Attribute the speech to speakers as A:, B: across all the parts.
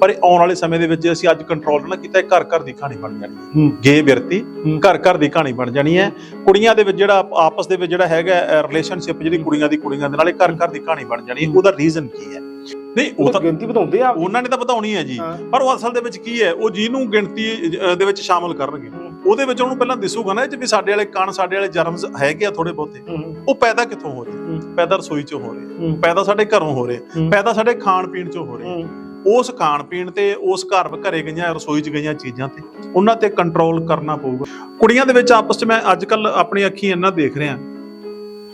A: ਪਰ ਆਉਣ ਵਾਲੇ ਸਮੇਂ ਦੇ ਵਿੱਚ ਜੇ ਅਸੀਂ ਅੱਜ ਕੰਟਰੋਲ ਨਾ ਕੀਤਾ ਘਰ ਘਰ ਦੀ ਕਹਾਣੀ ਬਣ ਜਾਣੀ ਹੈ। ਗੇ
B: ਹੂੰ।
A: ਘਰ ਘਰ ਦੀ ਕਹਾਣੀ ਬਣ ਜਾਣੀ ਹੈ। ਕੁੜੀਆਂ ਦੇ ਵਿੱਚ ਜਿਹੜਾ ਆਪਸ ਦੇ ਵਿੱਚ ਜਿਹੜਾ ਹੈਗਾ ਰਿਲੇਸ਼ਨਸ਼ਿਪ ਜਿਹੜੀ ਕੁੜੀਆਂ ਦੀ ਕੁੜੀਆਂ ਦੇ ਨਾਲ ਘਰ ਘਰ ਦੀ ਕਹਾਣੀ ਬਣ ਜਾਣੀ ਹੈ। ਉਹਦਾ ਰੀਜ਼ਨ ਕੀ ਹੈ? ਨਹੀਂ ਉਹ ਤਾਂ
B: ਗਿਣਤੀ ਵਧਾਉਂਦੇ ਆ।
A: ਉਹਨਾਂ ਨੇ ਤਾਂ ਵਧਾਉਣੀ ਹੈ ਜੀ। ਪਰ ਉਹ ਅਸਲ ਦੇ ਵਿੱਚ ਕੀ ਹੈ? ਉਹ ਜਿਹਨੂੰ ਗਿਣਤੀ ਦੇ ਵਿੱਚ ਸ਼ਾਮਲ ਕਰਨਗੇ। ਉਹਦੇ ਵਿੱਚ ਉਹਨੂੰ ਪਹਿਲਾਂ ਦਿਸੂਗਾ ਨਾ ਇਹ 'ਚ ਵੀ ਸਾਡੇ ਵਾਲੇ ਕਣ ਸਾਡੇ ਵਾਲੇ ਜਰਮਸ ਹੈਗੇ ਆ ਥੋੜੇ ਬਹੁਤੇ। ਉਹ ਪੈਦਾ ਕਿੱਥੋਂ ਹੋ ਰਹੇ। ਪੈਦਾ ਰਸੋਈ 'ਚੋਂ ਹੋ ਰਹੇ। ਪੈਦਾ ਸਾਡੇ ਘਰੋਂ ਹੋ ਰਹੇ। ਪੈਦਾ ਸਾਡੇ ਖਾਣ ਪੀਣ 'ਚੋਂ ਹੋ ਰਹੇ। ਉਸ ਖਾਣ ਪੀਣ ਤੇ ਉਸ ਘਰ ਘਰੇ ਗਈਆਂ ਰਸੋਈ 'ਚ ਗਈਆਂ ਚੀਜ਼ਾਂ ਤੇ ਉਹਨਾਂ ਤੇ ਕੰਟਰੋਲ ਕਰਨਾ ਪਊਗਾ। ਕੁੜੀਆਂ ਦੇ ਵਿੱਚ ਆਪਸ 'ਚ ਮੈਂ ਅੱਜ ਕੱਲ ਆਪਣੀ ਅੱਖੀਂ ਇੰਨਾ ਦੇਖ ਰਿਹਾ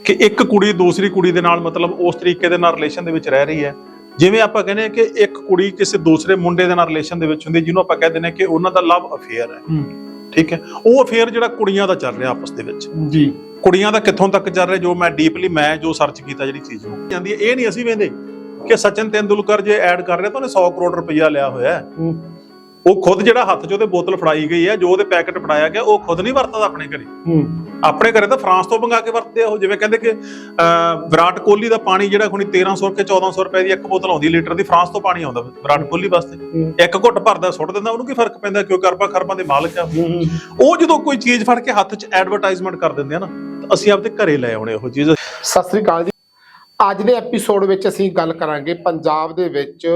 A: ਕਿ ਇੱਕ ਕੁੜੀ ਦੂਸਰੀ ਕੁੜੀ ਦੇ ਨਾਲ ਮਤਲਬ ਉਸ ਤਰੀਕੇ ਦੇ ਨਾਲ ਰਿਲੇਸ਼ਨ ਦੇ ਵਿੱਚ ਰਹਿ ਰਹੀ ਹੈ। ਜਿਵੇਂ ਆਪਾਂ ਕਹਿੰਦੇ ਕਿ ਇੱਕ ਕੁੜੀ ਕਿਸੇ ਦੂਸਰੇ ਮੁੰਡੇ ਦੇ ਨਾਲ ਰਿਲੇਸ਼ਨ ਦੇ ਵਿੱਚ ਹੁੰਦੀ ਜਿਹਨੂੰ ਆਪਾਂ ਕਹਿ ਦਿੰਦੇ ਹਾਂ ਕਿ ਉਹਨਾਂ ਦਾ ਲਵ ਅਫੇਅਰ ਹੈ।
B: ਹੂੰ।
A: ਠੀਕ ਹੈ? ਉਹ ਅਫੇਅਰ ਜਿਹੜਾ ਕੁੜੀਆਂ ਦਾ ਚੱਲ ਰਿਹਾ ਆਪਸ ਦੇ ਵਿੱਚ।
B: ਜੀ।
A: ਕੁੜੀਆਂ ਦਾ ਕਿੱਥੋਂ ਤੱਕ ਚੱਲ ਰਿਹਾ ਜੋ ਮੈਂ ਡੀਪਲੀ ਮੈਂ ਜੋ ਸਰਚ ਕੀਤਾ ਜਿਹੜੀ ਚੀਜ਼ ਨੂੰ। ਜਾਂਦੀ ਹੈ ਇਹ ਨਹੀਂ ਅਸੀਂ ਵੇਂਦੇ। ਕਿ ਸਚਿਨ ਤੇਂਦੁਲਕਰ ਜੇ ਐਡ ਕਰ ਰਿਹਾ ਤਾਂ ਉਹਨੇ 100 ਕਰੋੜ ਰੁਪਈਆ ਲਿਆ ਹੋਇਆ ਹੈ। ਉਹ ਖੁਦ ਜਿਹੜਾ ਹੱਥ 'ਚ ਉਹਦੇ ਬੋਤਲ ਫੜਾਈ ਗਈ ਹੈ ਜੋ ਉਹਦੇ ਪੈਕੇਟ ਫੜਾਇਆ ਗਿਆ ਉਹ ਖੁਦ ਨਹੀਂ ਵਰਤਦਾ ਆਪਣੇ ਘਰੇ। ਆਪਣੇ ਘਰੇ ਤਾਂ ਫਰਾਂਸ ਤੋਂ ਮੰਗਾ ਕੇ ਵਰਤਦੇ ਆ ਉਹ ਜਿਵੇਂ ਕਹਿੰਦੇ ਕਿ ਵਿਰਾਟ ਕੋਹਲੀ ਦਾ ਪਾਣੀ ਜਿਹੜਾ ਹੁਣੀ 1300 ਕੇ 1400 ਰੁਪਏ ਦੀ ਇੱਕ ਬੋਤਲ ਆਉਂਦੀ ਲੀਟਰ ਦੀ ਫਰਾਂਸ ਤੋਂ ਪਾਣੀ ਆਉਂਦਾ ਵਿਰਾਟ ਕੋਹਲੀ ਵਾਸਤੇ। ਇੱਕ ਘੁੱਟ ਭਰਦਾ ਸੁੱਟ ਦਿੰਦਾ ਉਹਨੂੰ ਕੀ ਫ਼ਰਕ ਪੈਂਦਾ ਕਿਉਂ ਕਰਪਾ ਖਰਬਾਂ ਦੇ ਮਾਲਕ ਆ ਉਹ? ਜਦੋਂ ਕੋਈ ਚੀਜ਼ ਫੜ ਕੇ ਹੱਥ 'ਚ ਐਡਵਰਟਾਈਜ਼ਮੈਂਟ ਕਰ ਦਿੰਦੇ ਆ ਨਾ ਅਸੀਂ ਆਪਦੇ ਘਰੇ ਲੈ ਆਉਣੇ ਉਹ ਚੀਜ਼।
B: ਸਤਿ ਸ੍ਰੀ ਅਕਾਲ ਜੀ। ਅੱਜ ਦੇ ਐਪੀਸੋਡ ਵਿੱਚ ਅਸੀਂ ਗੱਲ ਕਰਾਂਗੇ ਪੰਜਾਬ ਦੇ ਵਿੱਚ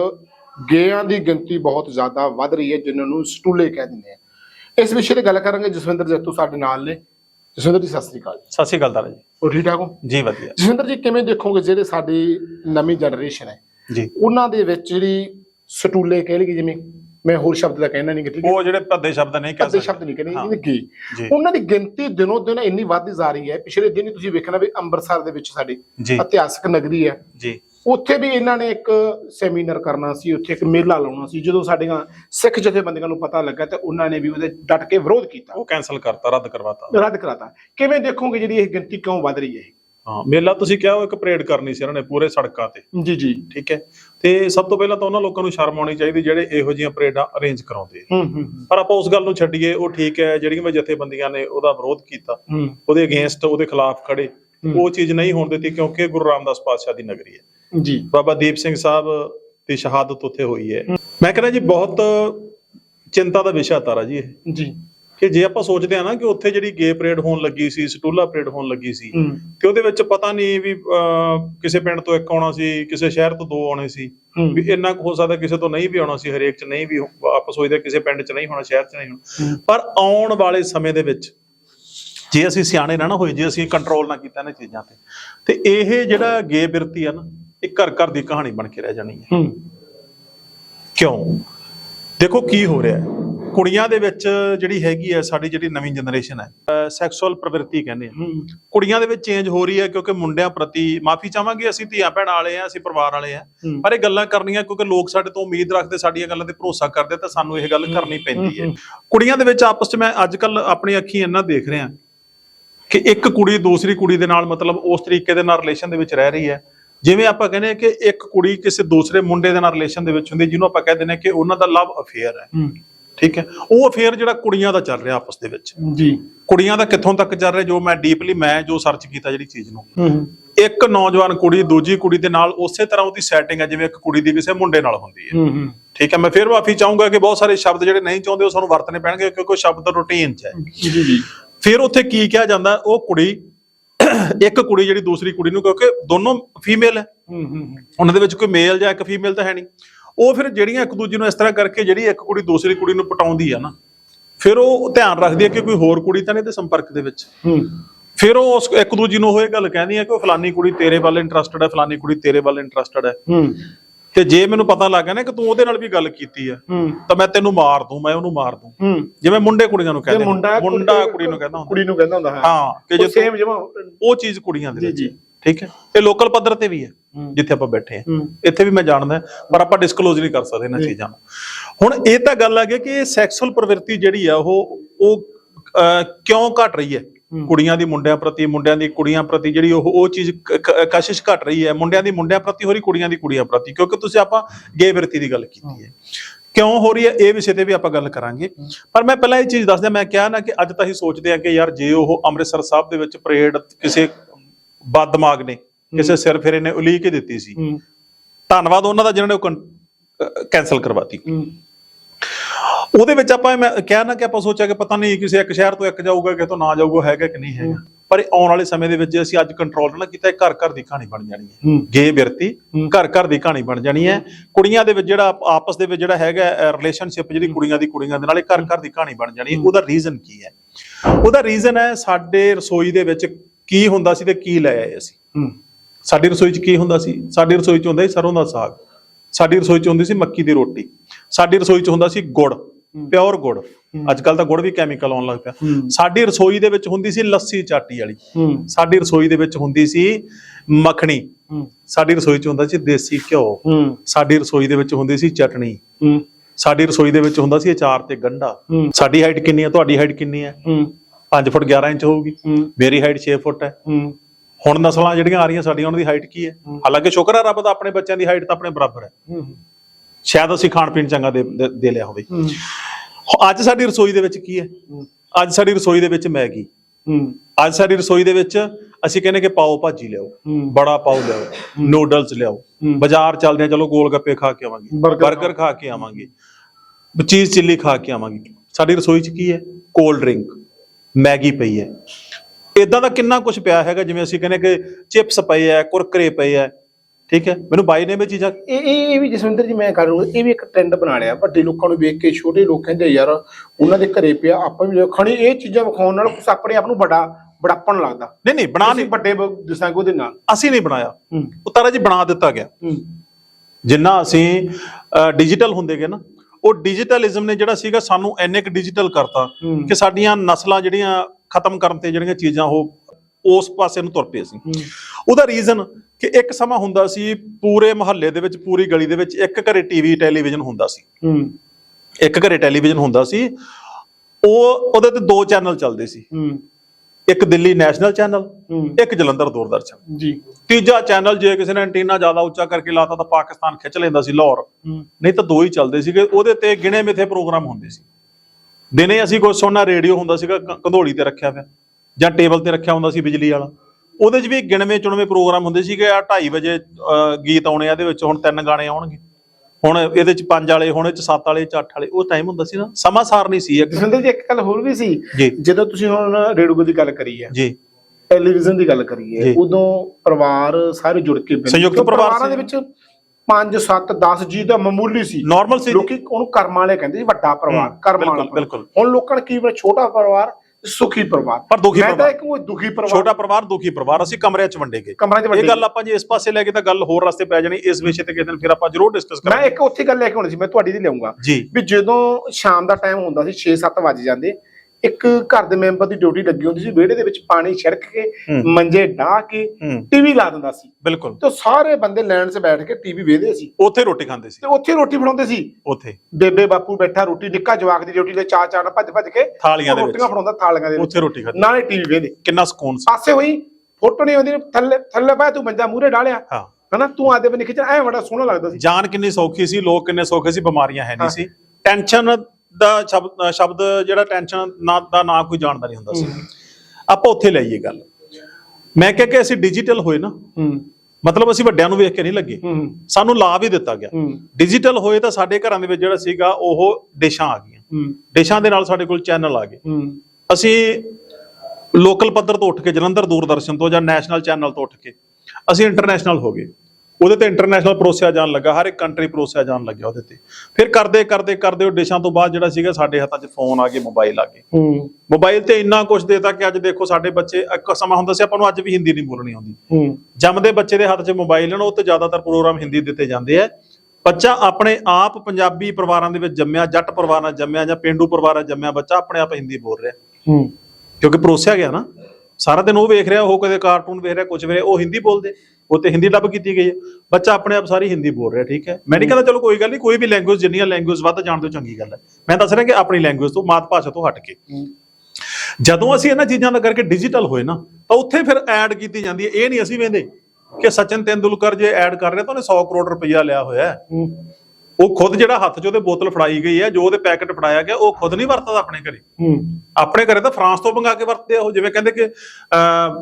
B: ਗੇਆਂ ਦੀ ਗਿਣਤੀ ਬਹੁਤ ਜ਼ਿਆਦਾ ਵੱਧ ਰਹੀ ਹੈ ਜਿਨ੍ਹਾਂ ਨੂੰ ਸਟੂਲੇ ਕਹਿ ਦਿੰਦੇ ਆ ਇਸ ਵਿਸ਼ੇ ਤੇ ਗੱਲ ਕਰਾਂਗੇ ਜਸਵਿੰਦਰ ਜੱਤੂ ਸਾਡੇ ਨਾਲ ਨੇ। ਜਸਵਿੰਦਰ ਜੀ ਸਤਿ ਸ੍ਰੀ ਅਕਾਲ
A: ਸਤਿ ਸ਼੍ਰੀ ਅਕਾਲ ਤਾਰਾ ਜੀ।
B: ਹੋਰ ਠੀਕ ਠਾਕ ਹੋ?
A: ਜੀ ਵਧੀਆ।
B: ਜਸਵਿੰਦਰ ਜੀ ਕਿਵੇਂ ਦੇਖੋਗੇ ਜਿਹੜੇ ਸਾਡੀ ਨਵੀਂ ਜਨਰੇਸ਼ਨ ਹੈ?
A: ਜੀ।
B: ਉਹਨਾਂ ਦੇ ਵਿੱਚ ਜਿਹੜੀ ਸਟੂਲੇ ਕਹਿ ਲਈਏ ਜਿਵੇਂ ਮੈਂ ਹੋਰ ਸ਼ਬਦ ਦਾ ਕਹਿਣਾ ਨਹੀਂ ਕਿ ਠੀਕ ਹੈ।
A: ਉਹ ਜਿਹੜੇ ਭੱਦੇ ਸ਼ਬਦ ਨਹੀਂ ਕਹਿ ਸਕਦੇ।
B: ਸ਼ਬਦ ਨਹੀਂ ਕਹਿੰਦੇ
A: ਹਾਂ।
B: ਇਹਦੇ ਗੇ
A: ਜੀ।
B: ਉਹਨਾਂ ਦੀ ਗਿਣਤੀ ਦਿਨੋਂ ਦਿਨ ਇੰਨੀ ਵੱਧਦੀ ਜਾ ਰਹੀ ਹੈ। ਪਿਛਲੇ ਦਿਨ ਹੀ ਤੁਸੀਂ ਵੇਖਣਾ ਵੀ ਅੰਮ੍ਰਿਤਸਰ ਦੇ ਵਿੱਚ ਸਾਡੀ ਇਤਿਹਾਸਕ ਨਗਰੀ ਹੈ।
A: ਜੀ।
B: ਉੱਥੇ ਵੀ ਇਹਨਾਂ ਨੇ ਇੱਕ ਸੈਮੀਨਾਰ ਕਰਨਾ ਸੀ ਉੱਥੇ ਇੱਕ ਮੇਲਾ ਲਾਉਣਾ ਸੀ। ਜਦੋਂ ਸਾਡੀਆਂ ਸਿੱਖ ਜਥੇਬੰਦੀਆਂ ਨੂੰ ਪਤਾ ਲੱਗਾ ਤੇ ਉਹਨਾਂ ਨੇ ਵੀ ਉਹਦੇ ਡਟ ਕੇ ਵਿਰੋਧ ਕੀਤਾ।
A: ਉਹ ਕੈਨਸਲ ਕਰਤਾ ਰੱਦ ਕਰਵਾਤਾ।
B: ਰੱਦ ਕਰਾਤਾ। ਕਿਵੇਂ ਦੇਖੋਗੇ ਜਿਹੜੀ ਇਹ ਗਿਣਤੀ ਕਿਉਂ ਵੱਧ ਰਹੀ ਹੈ?
A: ਹਾਂ ਮੇਲਾ ਤੁਸੀਂ ਕਿਹਾ ਉਹ ਇੱਕ ਪਰੇਡ ਕਰਨੀ ਸੀ ਇਹਨਾਂ ਨੇ ਪੂਰੇ ਸੜਕਾਂ ਤੇ।
B: ਜੀ ਜੀ।
A: ਠੀਕ ਹੈ। ਤੇ ਸਭ ਤੋਂ ਪਹਿਲਾਂ ਤਾਂ ਉਹਨਾਂ ਲੋਕਾਂ ਨੂੰ ਸ਼ਰਮ ਆਉਣੀ ਚਾਹੀਦੀ ਜਿਹੜੇ ਇਹੋ ਜਿਹੀਆਂ ਪਰੇਡਾਂ ਅਰੇਂਜ ਕਰਾਉਂਦੇ ਆ। ਪਰ ਆਪਾਂ ਉਸ ਗੱਲ ਨੂੰ ਛੱਡੀਏ ਉਹ ਠੀਕ ਹੈ ਜਿਹੜੀਆਂ ਵੀ ਜਥੇਬੰਦੀਆਂ ਨੇ ਉਹਦਾ ਵਿਰੋਧ ਕੀਤਾ। ਉਹਦੇ ਅਗੇਂਸਟ ਉਹਦੇ ਖਿਲਾਫ ਖੜੇ। ਉਹ ਚੀਜ਼ ਨਹੀਂ ਹੋਣ ਦਿੱਤੀ ਕਿਉਂਕਿ ਗੁਰੂ ਰਾਮਦਾਸ ਪਾਤਸ਼ਾਹ ਦੀ ਨਗਰੀ ਹੈ।
B: ਜੀ।
A: ਬਾਬਾ ਦੀਪ ਸਿੰਘ ਸਾਹਿਬ ਦੀ ਸ਼ਹਾਦਤ ਉੱਥੇ ਹੋਈ ਹੈ। ਮੈਂ ਕਹਿੰਦਾ ਜੀ ਬਹੁਤ ਚਿੰਤਾ ਦਾ ਵਿਸ਼ਾ ਤਾਰਾ ਜੀ ਇਹ।
B: ਜੀ।
A: ਕਿ ਜੇ ਆਪਾਂ ਸੋਚਦੇ ਆ ਨਾ ਕਿ ਉੱਥੇ ਜਿਹੜੀ ਗੇ ਪਰੇਡ ਹੋਣ ਲੱਗੀ ਸੀ ਸਟੂਲਾ ਪਰੇਡ ਹੋਣ ਲੱਗੀ ਸੀ ਤੇ ਉਹਦੇ ਵਿੱਚ ਪਤਾ ਨਹੀਂ ਵੀ ਕਿਸੇ ਪਿੰਡ ਤੋਂ ਇੱਕ ਆਉਣਾ ਸੀ ਕਿਸੇ ਸ਼ਹਿਰ ਤੋਂ ਦੋ ਆਉਣੇ ਸੀ ਵੀ ਇੰਨਾ ਕੁ ਹੋ ਸਕਦਾ ਕਿਸੇ ਤੋਂ ਨਹੀਂ ਵੀ ਆਉਣਾ ਸੀ ਹਰੇਕ ਚ ਨਹੀਂ ਵੀ ਆਪਾਂ ਸੋਚਦੇ ਕਿਸੇ ਪਿੰਡ ਚ ਨਹੀਂ ਹੋਣਾ ਸ਼ਹਿਰ ਚ ਨਹੀਂ ਹੋਣਾ। ਪਰ ਆਉਣ ਵਾਲੇ ਸਮੇਂ ਦੇ ਵਿੱਚ ਜੇ ਅਸੀਂ ਸਿਆਣੇ ਨਾ ਨਾ ਹੋਏ ਜੇ ਅਸੀਂ ਕੰਟਰੋਲ ਨਾ ਕੀਤਾ ਇਹਨਾਂ ਚੀਜ਼ਾਂ ਤੇ ਤੇ ਇਹ ਜਿਹੜਾ ਗੇ ਬਿਰਤੀ ਆ ਨਾ ਇਹ ਘਰ ਘਰ ਦੀ ਕਹਾਣੀ ਬਣ ਕੇ ਰਹਿ ਜਾਣੀ ਹੂੰ। ਕਿਉਂ? ਦੇਖੋ ਕੀ ਹੋ ਰਿਹਾ ਹੈ। ਕੁੜੀਆਂ ਦੇ ਵਿੱਚ ਜਿਹੜੀ ਹੈਗੀ ਹੈ ਸਾਡੀ ਜਿਹੜੀ ਨਵੀਂ ਜਨਰੇਸ਼ਨ ਹੈ ਸੈਕਸੁਅਲ ਪ੍ਰਵਿਰਤੀ ਕਹਿੰਦੇ ਆ। ਕੁੜੀਆਂ ਦੇ ਵਿੱਚ ਚੇਂਜ ਹੋ ਰਹੀ ਹੈ ਕਿਉਂਕਿ ਮੁੰਡਿਆਂ ਪ੍ਰਤੀ ਮਾਫੀ ਚਾਹਾਂਗੇ ਅਸੀਂ ਧੀਆਂ ਭੈਣਾਂ ਵਾਲੇ ਆ ਅਸੀਂ ਪਰਿਵਾਰ ਵਾਲੇ ਆ। ਪਰ ਇਹ ਗੱਲਾਂ ਕਰਨੀਆਂ ਕਿਉਂਕਿ ਲੋਕ ਸਾਡੇ ਤੋਂ ਉਮੀਦ ਰੱਖਦੇ ਸਾਡੀਆਂ ਗੱਲਾਂ ਤੇ ਭਰੋਸਾ ਕਰਦੇ ਤਾਂ ਸਾਨੂੰ ਇਹ ਗੱਲ ਕਰਨੀ ਪੈਂਦੀ ਹੈ। ਕੁੜੀਆਂ ਦੇ ਵਿੱਚ ਆਪਸ 'ਚ ਮੈਂ ਅੱਜ ਕੱਲ ਆਪਣੀ ਅੱਖੀਂ ਇੰਨਾ ਦੇਖ ਰਿਹਾ ਕਿ ਇੱਕ ਕੁੜੀ ਦੂਸਰੀ ਕੁੜੀ ਦੇ ਨਾਲ ਮਤਲਬ ਉਸ ਤਰੀਕੇ ਦੇ ਨਾਲ ਰਿਲੇਸ਼ਨ ਦੇ ਵਿੱਚ ਰਹਿ ਰਹੀ ਹੈ। ਜਿਵੇਂ ਆਪਾਂ ਕਹਿੰਦੇ ਕਿ ਇੱਕ ਕੁੜੀ ਕਿਸੇ ਦੂਸਰੇ ਮੁੰਡੇ ਦੇ ਨਾਲ ਰਿਲੇਸ਼ਨ ਦੇ ਵਿੱਚ ਹੁੰਦੀ ਜਿਹਨੂੰ ਆਪਾਂ ਕਹਿ ਦਿੰਦੇ ਕਿ ਉਹਨਾਂ ਦਾ ਲਵ ਅਫੇਅਰ ਹੂੰ। ਠੀਕ ਹੈ? ਉਹ ਅਫੇਅਰ ਜਿਹੜਾ ਕੁੜੀਆਂ ਦਾ ਚੱਲ ਰਿਹਾ ਆਪਸ ਦੇ ਵਿੱਚ।
B: ਜੀ।
A: ਕੁੜੀਆਂ ਦਾ ਕਿੱਥੋਂ ਤੱਕ ਚੱਲ ਰਿਹਾ? ਜੋ ਮੈਂ ਡੀਪਲੀ ਮੈਂ ਜੋ ਸਰਚ ਕੀਤਾ ਜਿਹੜੀ ਚੀਜ਼ ਨੂੰ। ਇੱਕ ਨੌਜਵਾਨ ਕੁੜੀ ਦੂਜੀ ਕੁੜੀ ਦੇ ਨਾਲ ਉਸੇ ਤਰ੍ਹਾਂ ਉਹਦੀ ਸੈਟਿੰਗ ਹੈ ਜਿਵੇਂ ਇੱਕ ਕੁੜੀ ਦੀ ਕਿਸੇ ਮੁੰਡੇ ਨਾਲ ਹੁੰਦੀ ਹੈ। ਠੀਕ ਹੈ? ਮੈਂ ਫਿਰ ਮਾਫੀ ਚਾਹੂੰਗਾ ਕਿ ਬਹੁਤ ਸਾਰੇ ਸ਼ਬਦ ਜਿਹੜੇ ਨਹੀਂ ਚਾਹੁੰਦੇ ਉਹ ਸਾਨੂੰ ਵਰਤਣੇ ਪੈਣਗੇ ਕਿਉਂਕਿ ਉਹ ਸ਼ਬਦ ਰੂਟੀਨ 'ਚ ਹੈ।
B: ਜੀ ਜੀ
A: ਫਿਰ ਉੱਥੇ ਕੀ ਕਿਹਾ ਜਾਂਦਾ? ਉਹ ਕੁੜੀ ਇੱਕ ਕੁੜੀ ਜਿਹੜੀ ਦੂਸਰੀ ਕੁੜੀ ਨੂੰ ਕਿਉਂਕਿ ਦੋਨੋਂ ਫੀਮੇਲ ਹੈ।
B: ਹੂੰ ਹੂੰ
A: ਉਹਨਾਂ ਦੇ ਵਿੱਚ ਕੋਈ ਮੇਲ ਜਾਂ ਇੱਕ ਫੀਮੇਲ ਤਾਂ ਹੈ ਨਹੀਂ। ਉਹ ਫਿਰ ਜਿਹੜੀਆਂ ਇੱਕ ਦੂਜੀ ਨੂੰ ਇਸ ਤਰ੍ਹਾਂ ਕਰਕੇ ਜਿਹੜੀ ਇੱਕ ਕੁੜੀ ਦੂਸਰੀ ਕੁੜੀ ਨੂੰ ਪਟਾਉਂਦੀ ਆ ਨਾ ਫਿਰ ਉਹ ਧਿਆਨ ਰੱਖਦੀ ਹੈ ਕਿ ਕੋਈ ਹੋਰ ਕੁੜੀ ਤਾਂ ਨਹੀਂ ਤੇ ਸੰਪਰਕ ਦੇ ਵਿੱਚ। ਫਿਰ ਉਹ ਉਸ ਇੱਕ ਦੂਜੀ ਨੂੰ ਉਹ ਇਹ ਗੱਲ ਕਹਿੰਦੀ ਹੈ ਕਿ ਉਹ ਫਲਾਨੀ ਕੁੜੀ ਤੇਰੇ ਵੱਲ ਇੰਟਰਸਟਡ ਹੈ ਫਲਾਨੀ ਕੁੜੀ ਤੇਰੇ ਵੱਲ ਇੰਟਰਸਟਡ ਹੈ। ਤੇ ਜੇ ਮੈਨੂੰ ਪਤਾ ਲੱਗ ਗਿਆ ਨਾ ਕਿ ਤੂੰ ਉਹਦੇ ਨਾਲ ਵੀ ਗੱਲ ਕੀਤੀ ਹੂੰ। ਤਾਂ ਮੈਂ ਤੈਨੂੰ ਮਾਰ ਦੂੰ ਮੈਂ ਉਹਨੂੰ ਮਾਰ ਦੂੰ। ਜਿਵੇਂ ਮੁੰਡੇ ਕੁੜੀਆਂ ਨੂੰ ਕਹਿੰਦੇ।
B: ਮੁੰਡਾ
A: ਕੁੜੀ ਨੂੰ ਕਹਿੰਦਾ ਹੁੰਦਾ।
B: ਕੁੜੀ ਨੂੰ ਕਹਿੰਦਾ ਹੁੰਦਾ ਹੈ।
A: ਹਾਂ ਕਿ ਜੇ
B: ਸੇਮ ਜਮਾ
A: ਉਹ ਚੀਜ਼ ਕੁੜੀਆਂ ਦੇ ਵਿੱਚ। ਠੀਕ ਹੈ? ਇਹ ਲੋਕਲ ਪੱਧਰ ਤੇ ਵੀ ਹੈ
B: ਹੂੰ।
A: ਜਿੱਥੇ ਆਪਾਂ ਬੈਠੇ ਹਾਂ।
B: ਹੂੰ।
A: ਇੱਥੇ ਵੀ ਮੈਂ ਜਾਣਦਾ ਪਰ ਆਪਾਂ ਡਿਸਕਲੋਜ਼ ਨਹੀਂ ਕਰ ਸਕਦੇ ਇਹਨਾਂ। ਚੀਜ਼ਾਂ ਨੂੰ। ਹੁਣ ਇਹ ਤਾਂ ਗੱਲ ਆ ਗਈ ਕਿ ਇਹ ਸੈਕਸੁਅਲ ਪ੍ਰਵਿਰਤੀ ਜਿਹੜੀ ਆ ਉਹ ਉਹ ਕਿਉਂ ਘਟ ਰਹੀ ਹੈ?
B: ਹੂੰ।
A: ਕੁੜੀਆਂ ਦੀ ਮੁੰਡਿਆਂ ਪ੍ਰਤੀ ਮੁੰਡਿਆਂ ਦੀ ਕੁੜੀਆਂ ਪ੍ਰਤੀ ਜਿਹੜੀ ਉਹ ਉਹ ਚੀਜ਼ ਕਸ਼ਿਸ਼ ਘਟ ਰਹੀ ਹੈ। ਮੁੰਡਿਆਂ ਦੀ ਮੁੰਡਿਆਂ ਪ੍ਰਤੀ ਹੋ ਰਹੀ ਕੁੜੀਆਂ ਦੀ ਕੁੜੀਆਂ ਪ੍ਰਤੀ। ਕਿਉਂਕਿ ਤੁਸੀਂ ਆਪਾਂ ਗੇ ਵਿਰਤੀ ਦੀ ਗੱਲ ਕੀਤੀ ਹੈ। ਕਿਉਂ ਹੋ ਰਹੀ ਹੈ? ਇਹ ਵਿਸ਼ੇ ਤੇ ਵੀ ਆਪਾਂ ਗੱਲ ਕਰਾਂਗੇ। ਪਰ ਮੈਂ ਪਹਿਲਾਂ ਇਹ ਚੀਜ਼ ਦੱਸਦਾ ਮੈਂ ਕਿਹਾ ਨਾ ਕਿ ਅੱਜ ਤਾਂ ਅਸੀਂ ਸੋਚਦੇ ਹਾਂ ਕਿ ਯਾਰ ਜੇ ਉਹ ਅੰਮ੍ਰਿਤਸਰ ਸਾਹਿਬ ਦੇ ਵਿੱਚ ਪਰੇਡ ਕਿਸੇ ਬਦਮਾਗ ਨੇ ਕਿਸੇ ਸਿਰ ਫੇਰੇ ਨੇ ਉਲੀਕ ਕੇ ਦਿੱਤੀ ਸੀ।
B: ਹੂੰ।
A: ਧੰਨਵਾਦ ਉਹਨਾਂ ਦਾ ਜਿਨ੍ਹਾਂ ਨੇ ਉਹ ਕੈਨਸਲ ਕਰਵਾਤੀ।
B: ਹੂੰ।
A: ਉਹਦੇ ਵਿੱਚ ਆਪਾਂ ਮੈਂ ਕਿਹਾ ਨਾ ਕਿ ਆਪਾਂ ਸੋਚਿਆ ਕਿ ਪਤਾ ਨਹੀਂ ਕਿਸੇ ਇੱਕ ਸ਼ਹਿਰ ਤੋਂ ਇੱਕ ਜਾਊਗਾ ਕਿ ਤੋਂ ਨਾ ਜਾਊਗਾ ਹੈਗਾ ਕਿ ਨਹੀਂ ਹੈਗਾ। ਪਰ ਆਉਣ ਵਾਲੇ ਸਮੇਂ ਦੇ ਵਿੱਚ ਜੇ ਅਸੀਂ ਅੱਜ ਕੰਟਰੋਲ ਨਾ ਕੀਤਾ ਘਰ ਘਰ ਦੀ ਕਹਾਣੀ ਬਣ ਜਾਣੀ ਹੈ।
B: ਹੂੰ।
A: ਗੇ
B: ਹੂੰ।
A: ਘਰ ਘਰ ਦੀ ਕਹਾਣੀ ਬਣ ਜਾਣੀ ਹੈ। ਕੁੜੀਆਂ ਦੇ ਵਿੱਚ ਜਿਹੜਾ ਆਪ- ਆਪਸ ਦੇ ਵਿੱਚ ਜਿਹੜਾ ਹੈਗਾ ਰਿਲੇਸ਼ਨਸ਼ਿਪ ਜਿਹੜੀ ਕੁੜੀਆਂ ਦੀ ਕੁੜੀਆਂ ਦੇ ਨਾਲ ਇਹ ਘਰ ਘਰ ਦੀ ਕਹਾਣੀ ਬਣ ਜਾਣੀ ਹੈ। ਉਹਦਾ ਰੀਜ਼ਨ ਕੀ ਹੈ? ਉਹਦਾ ਰੀਜ਼ਨ ਹੈ ਸਾਡੇ ਰਸੋਈ ਦੇ ਵਿੱਚ ਕੀ ਹੁੰਦਾ ਸੀ ਤੇ ਕੀ ਲੈ ਆਏ ਅਸੀਂ? ਸਾਡੀ ਰਸੋਈ 'ਚ ਕੀ ਹੁੰਦਾ ਸੀ? ਸਾਡੀ ਰਸੋਈ 'ਚ ਹੁੰਦਾ ਸੀ ਸਰੋਂ ਦਾ ਸਾਗ। ਸਾਡੀ ਰਸੋਈ 'ਚ ਹੁੰਦੀ ਸੀ ਮੱਕੀ ਦੀ ਰੋਟੀ। ਸਾਡੀ ਰਸੋਈ 'ਚ ਹੁੰਦਾ ਸੀ ਗੁੜ ਪਿਓਰ ਗੁੜ। ਅੱਜ ਕੱਲ ਤਾਂ ਗੁੜ ਵੀ ਕੈਮੀਕਲ ਆਉਣ ਲੱਗ ਪਿਆ। ਸਾਡੀ ਰਸੋਈ ਦੇ ਵਿੱਚ ਹੁੰਦੀ ਸੀ ਲੱਸੀ ਚਾਟੀ ਵਾਲੀ। ਸਾਡੀ ਰਸੋਈ ਦੇ ਵਿੱਚ ਹੁੰਦੀ ਸੀ ਮੱਖਣੀ। ਸਾਡੀ ਰਸੋਈ 'ਚ ਹੁੰਦਾ ਸੀ ਦੇਸੀ ਘਿਓ। ਸਾਡੀ ਰਸੋਈ ਦੇ ਵਿੱਚ ਹੁੰਦੀ ਸੀ ਚਟਣੀ। ਸਾਡੀ ਰਸੋਈ ਦੇ ਵਿੱਚ ਹੁੰਦਾ ਸੀ ਅਚਾਰ ਤੇ ਗੰਢਾ। ਸਾਡੀ ਹਾਈਟ ਕਿੰਨੀ ਹੈ ਤੁਹਾਡੀ ਹਾਈਟ ਕਿੰਨੀ ਹੂੰ। 5 ਫੁੱਟ 11 ਇੰਚ ਹੋਊਗੀ। ਮੇਰੀ ਹਾਈਟ 6 ਫੁੱਟ ਹੈ। ਹੁਣ ਨਸਲਾਂ ਜਿਹੜੀਆਂ ਆ ਰਹੀਆਂ ਸਾਡੀਆਂ ਉਹਨਾਂ ਦੀ ਹਾਈਟ ਕੀ ਹੈ? ਹਾਲਾਂਕਿ ਸ਼ੁਕਰ ਹੈ ਰੱਬ ਦਾ ਆਪਣੇ ਬੱਚਿਆਂ ਦੀ ਹਾਈਟ ਤਾਂ ਆਪਣੇ ਬਰਾਬਰ ਹੈ। ਸ਼ਾਇਦ ਅਸੀਂ ਖਾਣ ਪੀਣ ਚੰਗਾ ਦੇ ਲਿਆ ਹੋਵੇ। ਅੱਜ ਸਾਡੀ ਰਸੋਈ ਦੇ ਵਿੱਚ ਕੀ ਹੈ? ਅੱਜ ਸਾਡੀ ਰਸੋਈ ਦੇ ਵਿੱਚ ਮੈਗੀ। ਅੱਜ ਸਾਡੀ ਰਸੋਈ ਦੇ ਵਿੱਚ ਅਸੀਂ ਕਹਿੰਦੇ ਕਿ ਪਾਓ ਭਾਜੀ ਲਿਆਓ। ਬੜਾ ਪਾਓ ਲਿਆਓ। ਨੂਡਲਸ ਲਿਆਓ। ਬਾਜ਼ਾਰ ਚੱਲਦੇ ਆ ਚਲੋ ਗੋਲ ਗੱਪੇ ਖਾ ਕੇ ਆਵਾਂਗੇ।
B: ਬਰਗਰ
A: 버ਗਰ ਖਾ ਕੇ ਆਵਾਂਗੇ। ਚੀਜ਼ ਚਿੱਲੀ ਖਾ ਕੇ ਆਵਾਂਗੇ। ਸਾਡੀ ਰਸੋਈ 'ਚ ਕੀ ਹੈ? ਕੋਲਡ ਡਰਿੰਕ ਮੈਗੀ ਪਈ ਹੈ। ਇਦਾਂ ਦਾ ਕਿੰਨਾ ਕੁਝ ਪਿਆ ਹੈਗਾ ਜਿਵੇਂ ਅਸੀਂ ਕਹਿੰਦੇ ਕਿ ਚਿਪਸ ਪਏ ਆ ਕੁਰਕਰੇ ਪਏ ਆ ਠੀਕ ਹੈ? ਮੈਨੂੰ ਬਾਈ ਨੇ ਵੀ ਚੀਜ਼ਾਂ
B: ਇਹ ਇਹ ਇਹ ਵੀ ਜਸਵਿੰਦਰ ਜੀ ਮੈਂ ਕਰ ਰਿਹਾ ਇਹ ਵੀ ਇੱਕ ਟ੍ਰੈਂਡ ਬਣਾ ਲਿਆ। ਵੱਡੇ ਲੋਕਾਂ ਨੂੰ ਵੇਖ ਕੇ ਛੋਟੇ ਲੋਕ ਕਹਿੰਦੇ ਯਾਰ ਉਹਨਾਂ ਦੇ ਘਰੇ ਪਿਆ ਆਪਾਂ ਵੀ ਖਣੀ ਇਹ ਚੀਜ਼ਾਂ ਵਿਖਾਉਣ ਨਾਲ ਕੁਛ ਆਪਣੇ ਆਪ ਨੂੰ ਬੜਾ ਬੜਾਪਣ ਲੱਗਦਾ।
A: ਨਹੀਂ ਨਹੀਂ ਬਣਾ ਨਹੀਂ।
B: ਵੱਡੇ ਦਿਸਾਂਗੇ ਉਹਦੇ ਨਾਲ।
A: ਅਸੀਂ ਨਹੀਂ ਬਣਾਇਆ।
B: ਹੂੰ।
A: ਉਹ ਤਾਰਾ ਜੀ ਬਣਾ ਦਿੱਤਾ ਗਿਆ।
B: ਹੂੰ।
A: ਜਿੰਨਾ ਅਸੀਂ ਡਿਜੀਟਲ ਹੁੰਦੇ ਗਏ ਨਾ ਉਹ ਡਿਜੀਟਲਿਜ਼ਮ ਨੇ ਜਿਹੜਾ ਸੀਗਾ ਸਾਨੂੰ ਐਨੇ ਕੁ ਡਿਜੀਟਲ ਕਰਤਾ। ਕਿ ਸਾਡੀਆਂ ਨਸਲਾਂ ਜਿਹੜੀਆਂ ਖਤਮ ਕਰਨ ਤੇ ਜਿਹੜੀਆਂ ਚੀਜ਼ਾਂ ਉਹ ਉਸ ਪਾਸੇ ਨੂੰ ਤੁਰ ਪਏ ਸੀ। ਉਹਦਾ ਰੀਜ਼ਨ ਕਿ ਇੱਕ ਸਮਾਂ ਹੁੰਦਾ ਸੀ ਪੂਰੇ ਮੁਹੱਲੇ ਦੇ ਵਿੱਚ ਪੂਰੀ ਗਲੀ ਦੇ ਵਿੱਚ ਇੱਕ ਘਰੇ ਟੀਵੀ ਟੈਲੀਵਿਜ਼ਨ ਹੁੰਦਾ ਸੀ। ਇੱਕ ਘਰੇ ਟੈਲੀਵਿਜ਼ਨ ਹੁੰਦਾ ਸੀ। ਉਹ ਉਹਦੇ ਤੇ ਦੋ ਚੈਨਲ ਚੱਲਦੇ ਸੀ। ਇੱਕ ਦਿੱਲੀ ਨੈਸ਼ਨਲ ਚੈਨਲ ਇੱਕ ਜਲੰਧਰ ਦੂਰਦਰਸ਼ਨ
B: ਜੀ।
A: ਤੀਜਾ ਚੈਨਲ ਜੇ ਕਿਸੇ ਨੇ ਐਂਟੀਨਾ ਜ਼ਿਆਦਾ ਉੱਚਾ ਕਰਕੇ ਲਾਤਾ ਤਾਂ ਪਾਕਿਸਤਾਨ ਖਿੱਚ ਲੈਂਦਾ ਸੀ ਲਾਹੌਰ। ਨਹੀਂ ਤਾਂ ਦੋ ਹੀ ਚੱਲਦੇ ਸੀਗੇ ਉਹਦੇ ਤੇ ਗਿਣੇ ਮਿਥੇ ਪ੍ਰੋਗਰਾਮ ਹੁੰਦੇ ਸੀ। ਦਿਨੇ ਅਸੀਂ ਕੁਝ ਸੁਣਨਾ ਰੇਡੀਓ ਹੁੰਦਾ ਸੀਗਾ ਕੰਧੋਲੀ ਤੇ ਰੱਖਿਆ ਪਿਆ ਜਾਂ ਟੇਬਲ ਤੇ ਰੱਖਿਆ ਹੁੰਦਾ ਸੀ ਬਿਜਲੀ ਵਾਲਾ। ਉਹਦੇ 'ਚ ਵੀ ਗਿਣਵੇਂ ਚੁਣਵੇਂ ਪ੍ਰੋਗਰਾਮ ਹੁੰਦੇ ਸੀਗੇ ਆ 2:30 ਵਜੇ ਗੀਤ ਆਉਣੇ ਆ ਇਹਦੇ ਵਿੱਚ ਹੁਣ ਤਿੰਨ ਗਾਣੇ ਆਉਣਗੇ। ਹੁਣ ਇਹਦੇ 'ਚ ਪੰਜ ਵਾਲੇ ਹੁਣ ਇਹ 'ਚ ਸੱਤ ਵਾਲੇ 'ਚ ਅੱਠ ਵਾਲੇ ਉਹ ਟਾਈਮ ਹੁੰਦਾ ਸੀ ਨਾ ਸਮਾਂ ਸਾਰ ਨਹੀਂ ਸੀ ਇੱਕ
B: ਜਸਵਿੰਦਰ ਜੀ ਇੱਕ ਗੱਲ ਹੋਰ ਵੀ ਸੀ
A: ਜੀ
B: ਜਦੋਂ ਤੁਸੀਂ ਹੁਣ ਰੇਡੀਓ ਦੀ ਗੱਲ ਕਰੀ ਹੈ
A: ਜੀ
B: ਟੈਲੀਵਿਜ਼ਨ ਦੀ ਗੱਲ ਕਰੀਏ
A: ਜੀ।
B: ਉਦੋਂ ਪਰਿਵਾਰ ਸਾਰੇ ਜੁੜ ਕੇ ਬਹਿੰਦੇ
A: ਸੰਯੁਕਤ। ਪਰਿਵਾਰ
B: ਪਰਿਵਾਰਾਂ ਦੇ। ਵਿੱਚ 5 7 10 ਜੀ ਦਾ ਮਾਮੂਲੀ ਸੀ
A: ਨਾਰਮਲ ਸੀ
B: ਲੋਕੀ ਉਹਨੂੰ ਕਰਮਾਂ ਵਾਲੇ ਕਹਿੰਦੇ ਸੀ ਵੱਡਾ ਪਰਿਵਾਰ
A: ਹੂੰ,
B: ਕਰਮਾਂ ਵਾਲਾ
A: ਬਿਲਕੁਲ,
B: ਪਰਿਵਾਰ।
A: ਬਿਲਕੁਲ।
B: ਹੁਣ ਲੋਕਾਂ ਨੇ ਕੀ ਬਣਾ ਛੋਟਾ ਪਰਿਵਾਰ ਸੁਖੀ ਪਰਿਵਾਰ।
A: ਪਰ ਦੁਖੀ
B: ਮੈਂ ਤਾਂ
A: ਪਰਿਵਾਰ।
B: ਇੱਕ ਉਹ ਦੁਖੀ ਪਰਿਵਾਰ
A: ਛੋਟਾ ਪਰਿਵਾਰ ਦੁਖੀ ਪਰਿਵਾਰ ਅਸੀਂ ਕਮਰਿਆਂ 'ਚ ਵੰਡੇ ਗਏ
B: ਕਮਰਿਆਂ 'ਚ
A: ਇਹ
B: ਵੱਡੇ
A: ਗੱਲ ਆਪਾਂ ਜੇ ਇਸ ਪਾਸੇ ਲੈ ਕੇ ਤਾਂ ਗੱਲ ਹੋਰ ਰਸਤੇ ਪੈ ਜਾਣੀ ਇਸ ਵਿਸ਼ੇ ਤੇ ਕਿਸੇ ਦਿਨ ਫਿਰ ਆਪਾਂ ਜ਼ਰੂਰ ਡਿਸਕਸ
B: ਮੈਂ
A: ਕਰਾਂਗੇ।
B: ਇੱਕ ਉੱਥੇ ਗੱਲ ਲੈ ਕੇ ਆਉਣੀ ਸੀ ਮੈਂ ਤੁਹਾਡੀ ਦੀ ਲਿਆਉਂਗਾ।
A: ਜੀ।
B: ਵੀ ਜਦੋਂ ਸ਼ਾਮ ਦਾ ਟਾਈਮ ਹੁੰਦਾ ਸੀ 6-7 ਵੱਜ ਜਾਂਦੇ ਇੱਕ ਘਰ ਦੇ ਮੈਂਬਰ ਦੀ ਡਿਊਟੀ ਲੱਗੀ ਹੁੰਦੀ ਸੀ ਵਿਹੜੇ ਦੇ ਵਿੱਚ ਪਾਣੀ ਛਿੜਕ ਕੇ। ਮੰਜੇ ਢਾ ਕੇ ਟੀਵੀ ਲਾ ਦਿੰਦਾ ਸੀ।
A: ਬਿਲਕੁਲ।
B: ਤੇ ਸਾਰੇ ਬੰਦੇ ਲਾਈਨ 'ਚ ਬੈਠ ਕੇ ਟੀਵੀ ਵੇਖਦੇ ਸੀ।
A: ਉੱਥੇ ਰੋਟੀ ਖਾਂਦੇ ਸੀ।
B: ਤੇ ਉੱਥੇ ਰੋਟੀ ਬਣਾਉਂਦੇ ਸੀ।
A: ਉੱਥੇ।
B: ਬੇਬੇ ਬਾਪੂ ਬੈਠਾ ਰੋਟੀ ਨਿੱਕਾ ਜਵਾਕ ਦੀ ਡਿਊਟੀ ਤੇ ਚਾਹ ਚਾਹ ਨਾਲ ਭੱਜ ਭੱਜ ਕੇ
A: ਥਾਲੀਆਂ ਦੇ ਵਿੱਚ।
B: ਰੋਟੀਆਂ ਫੜਾਉਂਦਾ ਥਾਲੀਆਂ ਦੇ ਵਿੱਚ।
A: ਉੱਥੇ ਰੋਟੀ ਖਾਂਦੇ।
B: ਨਾਲੇ ਟੀਵੀ ਵੇਖਦੇ।
A: ਕਿੰਨਾ ਸਕੂਨ ਸੀ।
B: ਪਾਸੇ ਹੋਈ ਫੋਟੋ ਨਹੀਂ ਆਉਂਦੀ ਥੱਲੇ ਥੱਲੇ ਪਾਇਆ ਤੂੰ ਮੰਜਾ ਮੂਰੇ ਡਾਲਿਆ
A: ਹਾਂ।
B: ਹਨਾ ਤੂੰ ਆਦੇ ਬਨੇ ਖਿੱਚ ਐ ਬੜਾ ਸੋਹਣਾ ਲੱਗਦਾ ਸੀ।
A: ਜਾਨ ਕਿੰਨੀ ਸੌਖੀ ਸੀ ਲੋਕ ਕਿੰਨੇ ਸੌਖੇ ਸੀ ਬਿਮਾਰੀਆਂ ਹੈ ਨਹੀਂ। ਸੀ। ਟੈਨਸ਼ਨ ਦਾ ਸ਼ਬਦ ਜਿਹੜਾ ਟੈਨਸ਼ਨ ਨਾ ਦਾ ਨਾ ਕੋਈ ਜਾਣਦਾ ਨਹੀਂ ਹੁੰਦਾ ਸੀ। ਆਪਾਂ ਉੱਥੇ ਲਈਏ ਗੱਲ। ਮੈਂ ਕਿਹਾ ਕਿ ਅਸੀਂ ਡਿਜੀਟਲ ਹੋਏ ਨਾ ਮਤਲਬ ਅਸੀਂ ਵੱਡਿਆਂ ਨੂੰ ਵੇਖ ਕੇ ਨਹੀਂ ਲੱਗੇ। ਸਾਨੂੰ ਲਾਭ ਹੀ ਦਿੱਤਾ ਗਿਆ। ਡਿਜੀਟਲ ਹੋਏ ਤਾਂ ਸਾਡੇ ਘਰਾਂ ਦੇ ਵਿੱਚ ਜਿਹੜਾ ਸੀਗਾ ਉਹ ਡਿਸ਼ਾਂ ਆ ਗਈਆਂ। ਡਿਸ਼ਾਂ ਦੇ ਨਾਲ ਸਾਡੇ ਕੋਲ ਚੈਨਲ ਆ ਗਏ। ਅਸੀਂ ਲੋਕਲ ਪੱਧਰ ਤੋਂ ਉੱਠ ਕੇ ਜਲੰਧਰ ਦੂਰਦਰਸ਼ਨ ਤੋਂ ਜਾਂ ਨੈਸ਼ਨਲ ਚੈਨਲ ਤੋਂ ਉੱਠ ਕੇ ਅਸੀਂ ਇੰਟਰਨੈਸ਼ਨਲ ਹੋ ਗਏ। ਉਹਦੇ ਤੇ ਇੰਟਰਨੈਸ਼ਨਲ ਪਰੋਸਿਆ ਜਾਣ ਲੱਗਾ ਹਰ ਇੱਕ ਕੰਟਰੀ ਪਰੋਸਿਆ ਜਾਣ ਲੱਗਿਆ ਉਹਦੇ ਤੇ। ਫਿਰ ਕਰਦੇ ਕਰਦੇ ਕਰਦੇ ਉਹ ਡਿਸ਼ਾਂ ਤੋਂ ਬਾਅਦ ਜਿਹੜਾ ਸੀਗਾ ਸਾਡੇ ਹੱਥਾਂ 'ਚ ਫੋਨ ਆ ਗਏ ਮੋਬਾਈਲ ਆ ਗਏ।
B: ਹੂੰ।
A: ਮੋਬਾਈਲ ਤੇ ਇੰਨਾ ਕੁਝ ਦੇਤਾ ਕਿ ਅੱਜ ਦੇਖੋ ਸਾਡੇ ਬੱਚੇ ਇੱਕ ਸਮਾਂ ਹੁੰਦਾ ਸੀ ਆਪਾਂ ਨੂੰ ਅੱਜ ਵੀ ਹਿੰਦੀ ਨਹੀਂ ਬੋਲਣੀ ਆਉਂਦੀ।
B: ਹੂੰ।
A: ਜੰਮਦੇ ਬੱਚੇ ਦੇ ਹੱਥ 'ਚ ਮੋਬਾਈਲ ਹਨ ਉਹ ਤੇ ਜ਼ਿਆਦਾਤਰ ਪ੍ਰੋਗਰਾਮ ਹਿੰਦੀ ਦਿੱਤੇ ਜਾਂਦੇ ਆ। ਬੱਚਾ ਆਪਣੇ ਆਪ ਪੰਜਾਬੀ ਪਰਿਵਾਰਾਂ ਦੇ ਵਿੱਚ ਜੰਮਿਆ ਜੱਟ ਪਰਿਵਾਰਾਂ 'ਚ ਜੰਮਿਆ ਜਾਂ ਪਿੰਡੂ ਪਰਿਵਾਰਾਂ 'ਚ ਜੰਮਿਆ ਬੱਚਾ ਆਪਣੇ ਆਪ ਹਿੰਦੀ ਬੋਲ ਰਿਹਾ।
B: ਹੂੰ।
A: ਕਿਉਂਕਿ ਪਰੋਸਿਆ ਗਿਆ ਨਾ। ਸਾਰਾ ਦਿਨ ਉਹ ਵੇਖ ਰਿਹਾ ਉਹ ਕਦੇ ਕਾਰਟੂਨ ਵੇਖ ਰਿਹਾ ਕੁਝ ਵੇਖ ਰਿਹਾ ਉਹ ਹਿੰਦੀ ਬੋਲਦੇ। ਉਹ ਤੇ ਹਿੰਦੀ ਡੱਬ ਕੀਤੀ ਗਈ ਹੈ। ਬੱਚਾ ਆਪਣੇ ਆਪ ਸਾਰੀ ਹਿੰਦੀ ਬੋਲ ਰਿਹਾ ਠੀਕ ਹੈ? ਮੈਂ ਨਹੀਂ ਕਹਿੰਦਾ ਚਲੋ ਕੋਈ ਗੱਲ ਨਹੀਂ ਕੋਈ ਵੀ ਲੈਂਗੁਏਜ ਜਿੰਨੀਆਂ ਲੈਂਗੁਏਜ ਵੱਧ ਜਾਣਦੇ ਹੋ ਚੰਗੀ ਗੱਲ ਹੈ। ਮੈਂ ਦੱਸ ਰਿਹਾ ਕਿ ਆਪਣੀ ਲੈਂਗੁਏਜ ਤੋਂ ਮਾਤ ਭਾਸ਼ਾ ਤੋਂ ਹਟ ਕੇ। ਜਦੋਂ ਅਸੀਂ ਇਹਨਾਂ ਚੀਜ਼ਾਂ ਦਾ ਕਰਕੇ ਡਿਜੀਟਲ ਹੋਏ ਨਾ ਤਾਂ ਉੱਥੇ ਫਿਰ ਐਡ ਕੀਤੀ ਜਾਂਦੀ ਹੈ। ਇਹ ਨਹੀਂ ਅਸੀਂ ਵੇਂਦੇ ਕਿ ਸਚਿਨ ਤੇਂਦੁਲਕਰ ਜੇ ਐਡ ਕਰ ਰਿਹਾ ਤਾਂ ਉਹਨੇ 100 ਕਰੋੜ ਰੁਪਈਆ ਲਿਆ ਹੋਇਆ ਉਹ ਖੁਦ ਜਿਹੜਾ ਹੱਥ 'ਚ ਉਹਦੇ ਬੋਤਲ ਫੜਾਈ ਗਈ ਹੈ ਜੋ ਉਹਦੇ ਪੈਕੇਟ ਫੜਾਇਆ ਗਿਆ ਉਹ ਖੁਦ ਨਹੀਂ ਵਰਤਦਾ ਆਪਣੇ ਘਰੇ।
B: ਹੂੰ।
A: ਆਪਣੇ ਘਰੇ ਤਾਂ ਫਰਾਂਸ ਤੋਂ ਮੰਗਾ ਕੇ ਵਰਤਦੇ ਆ ਉਹ ਜਿਵੇਂ ਕਹਿੰਦੇ ਕਿ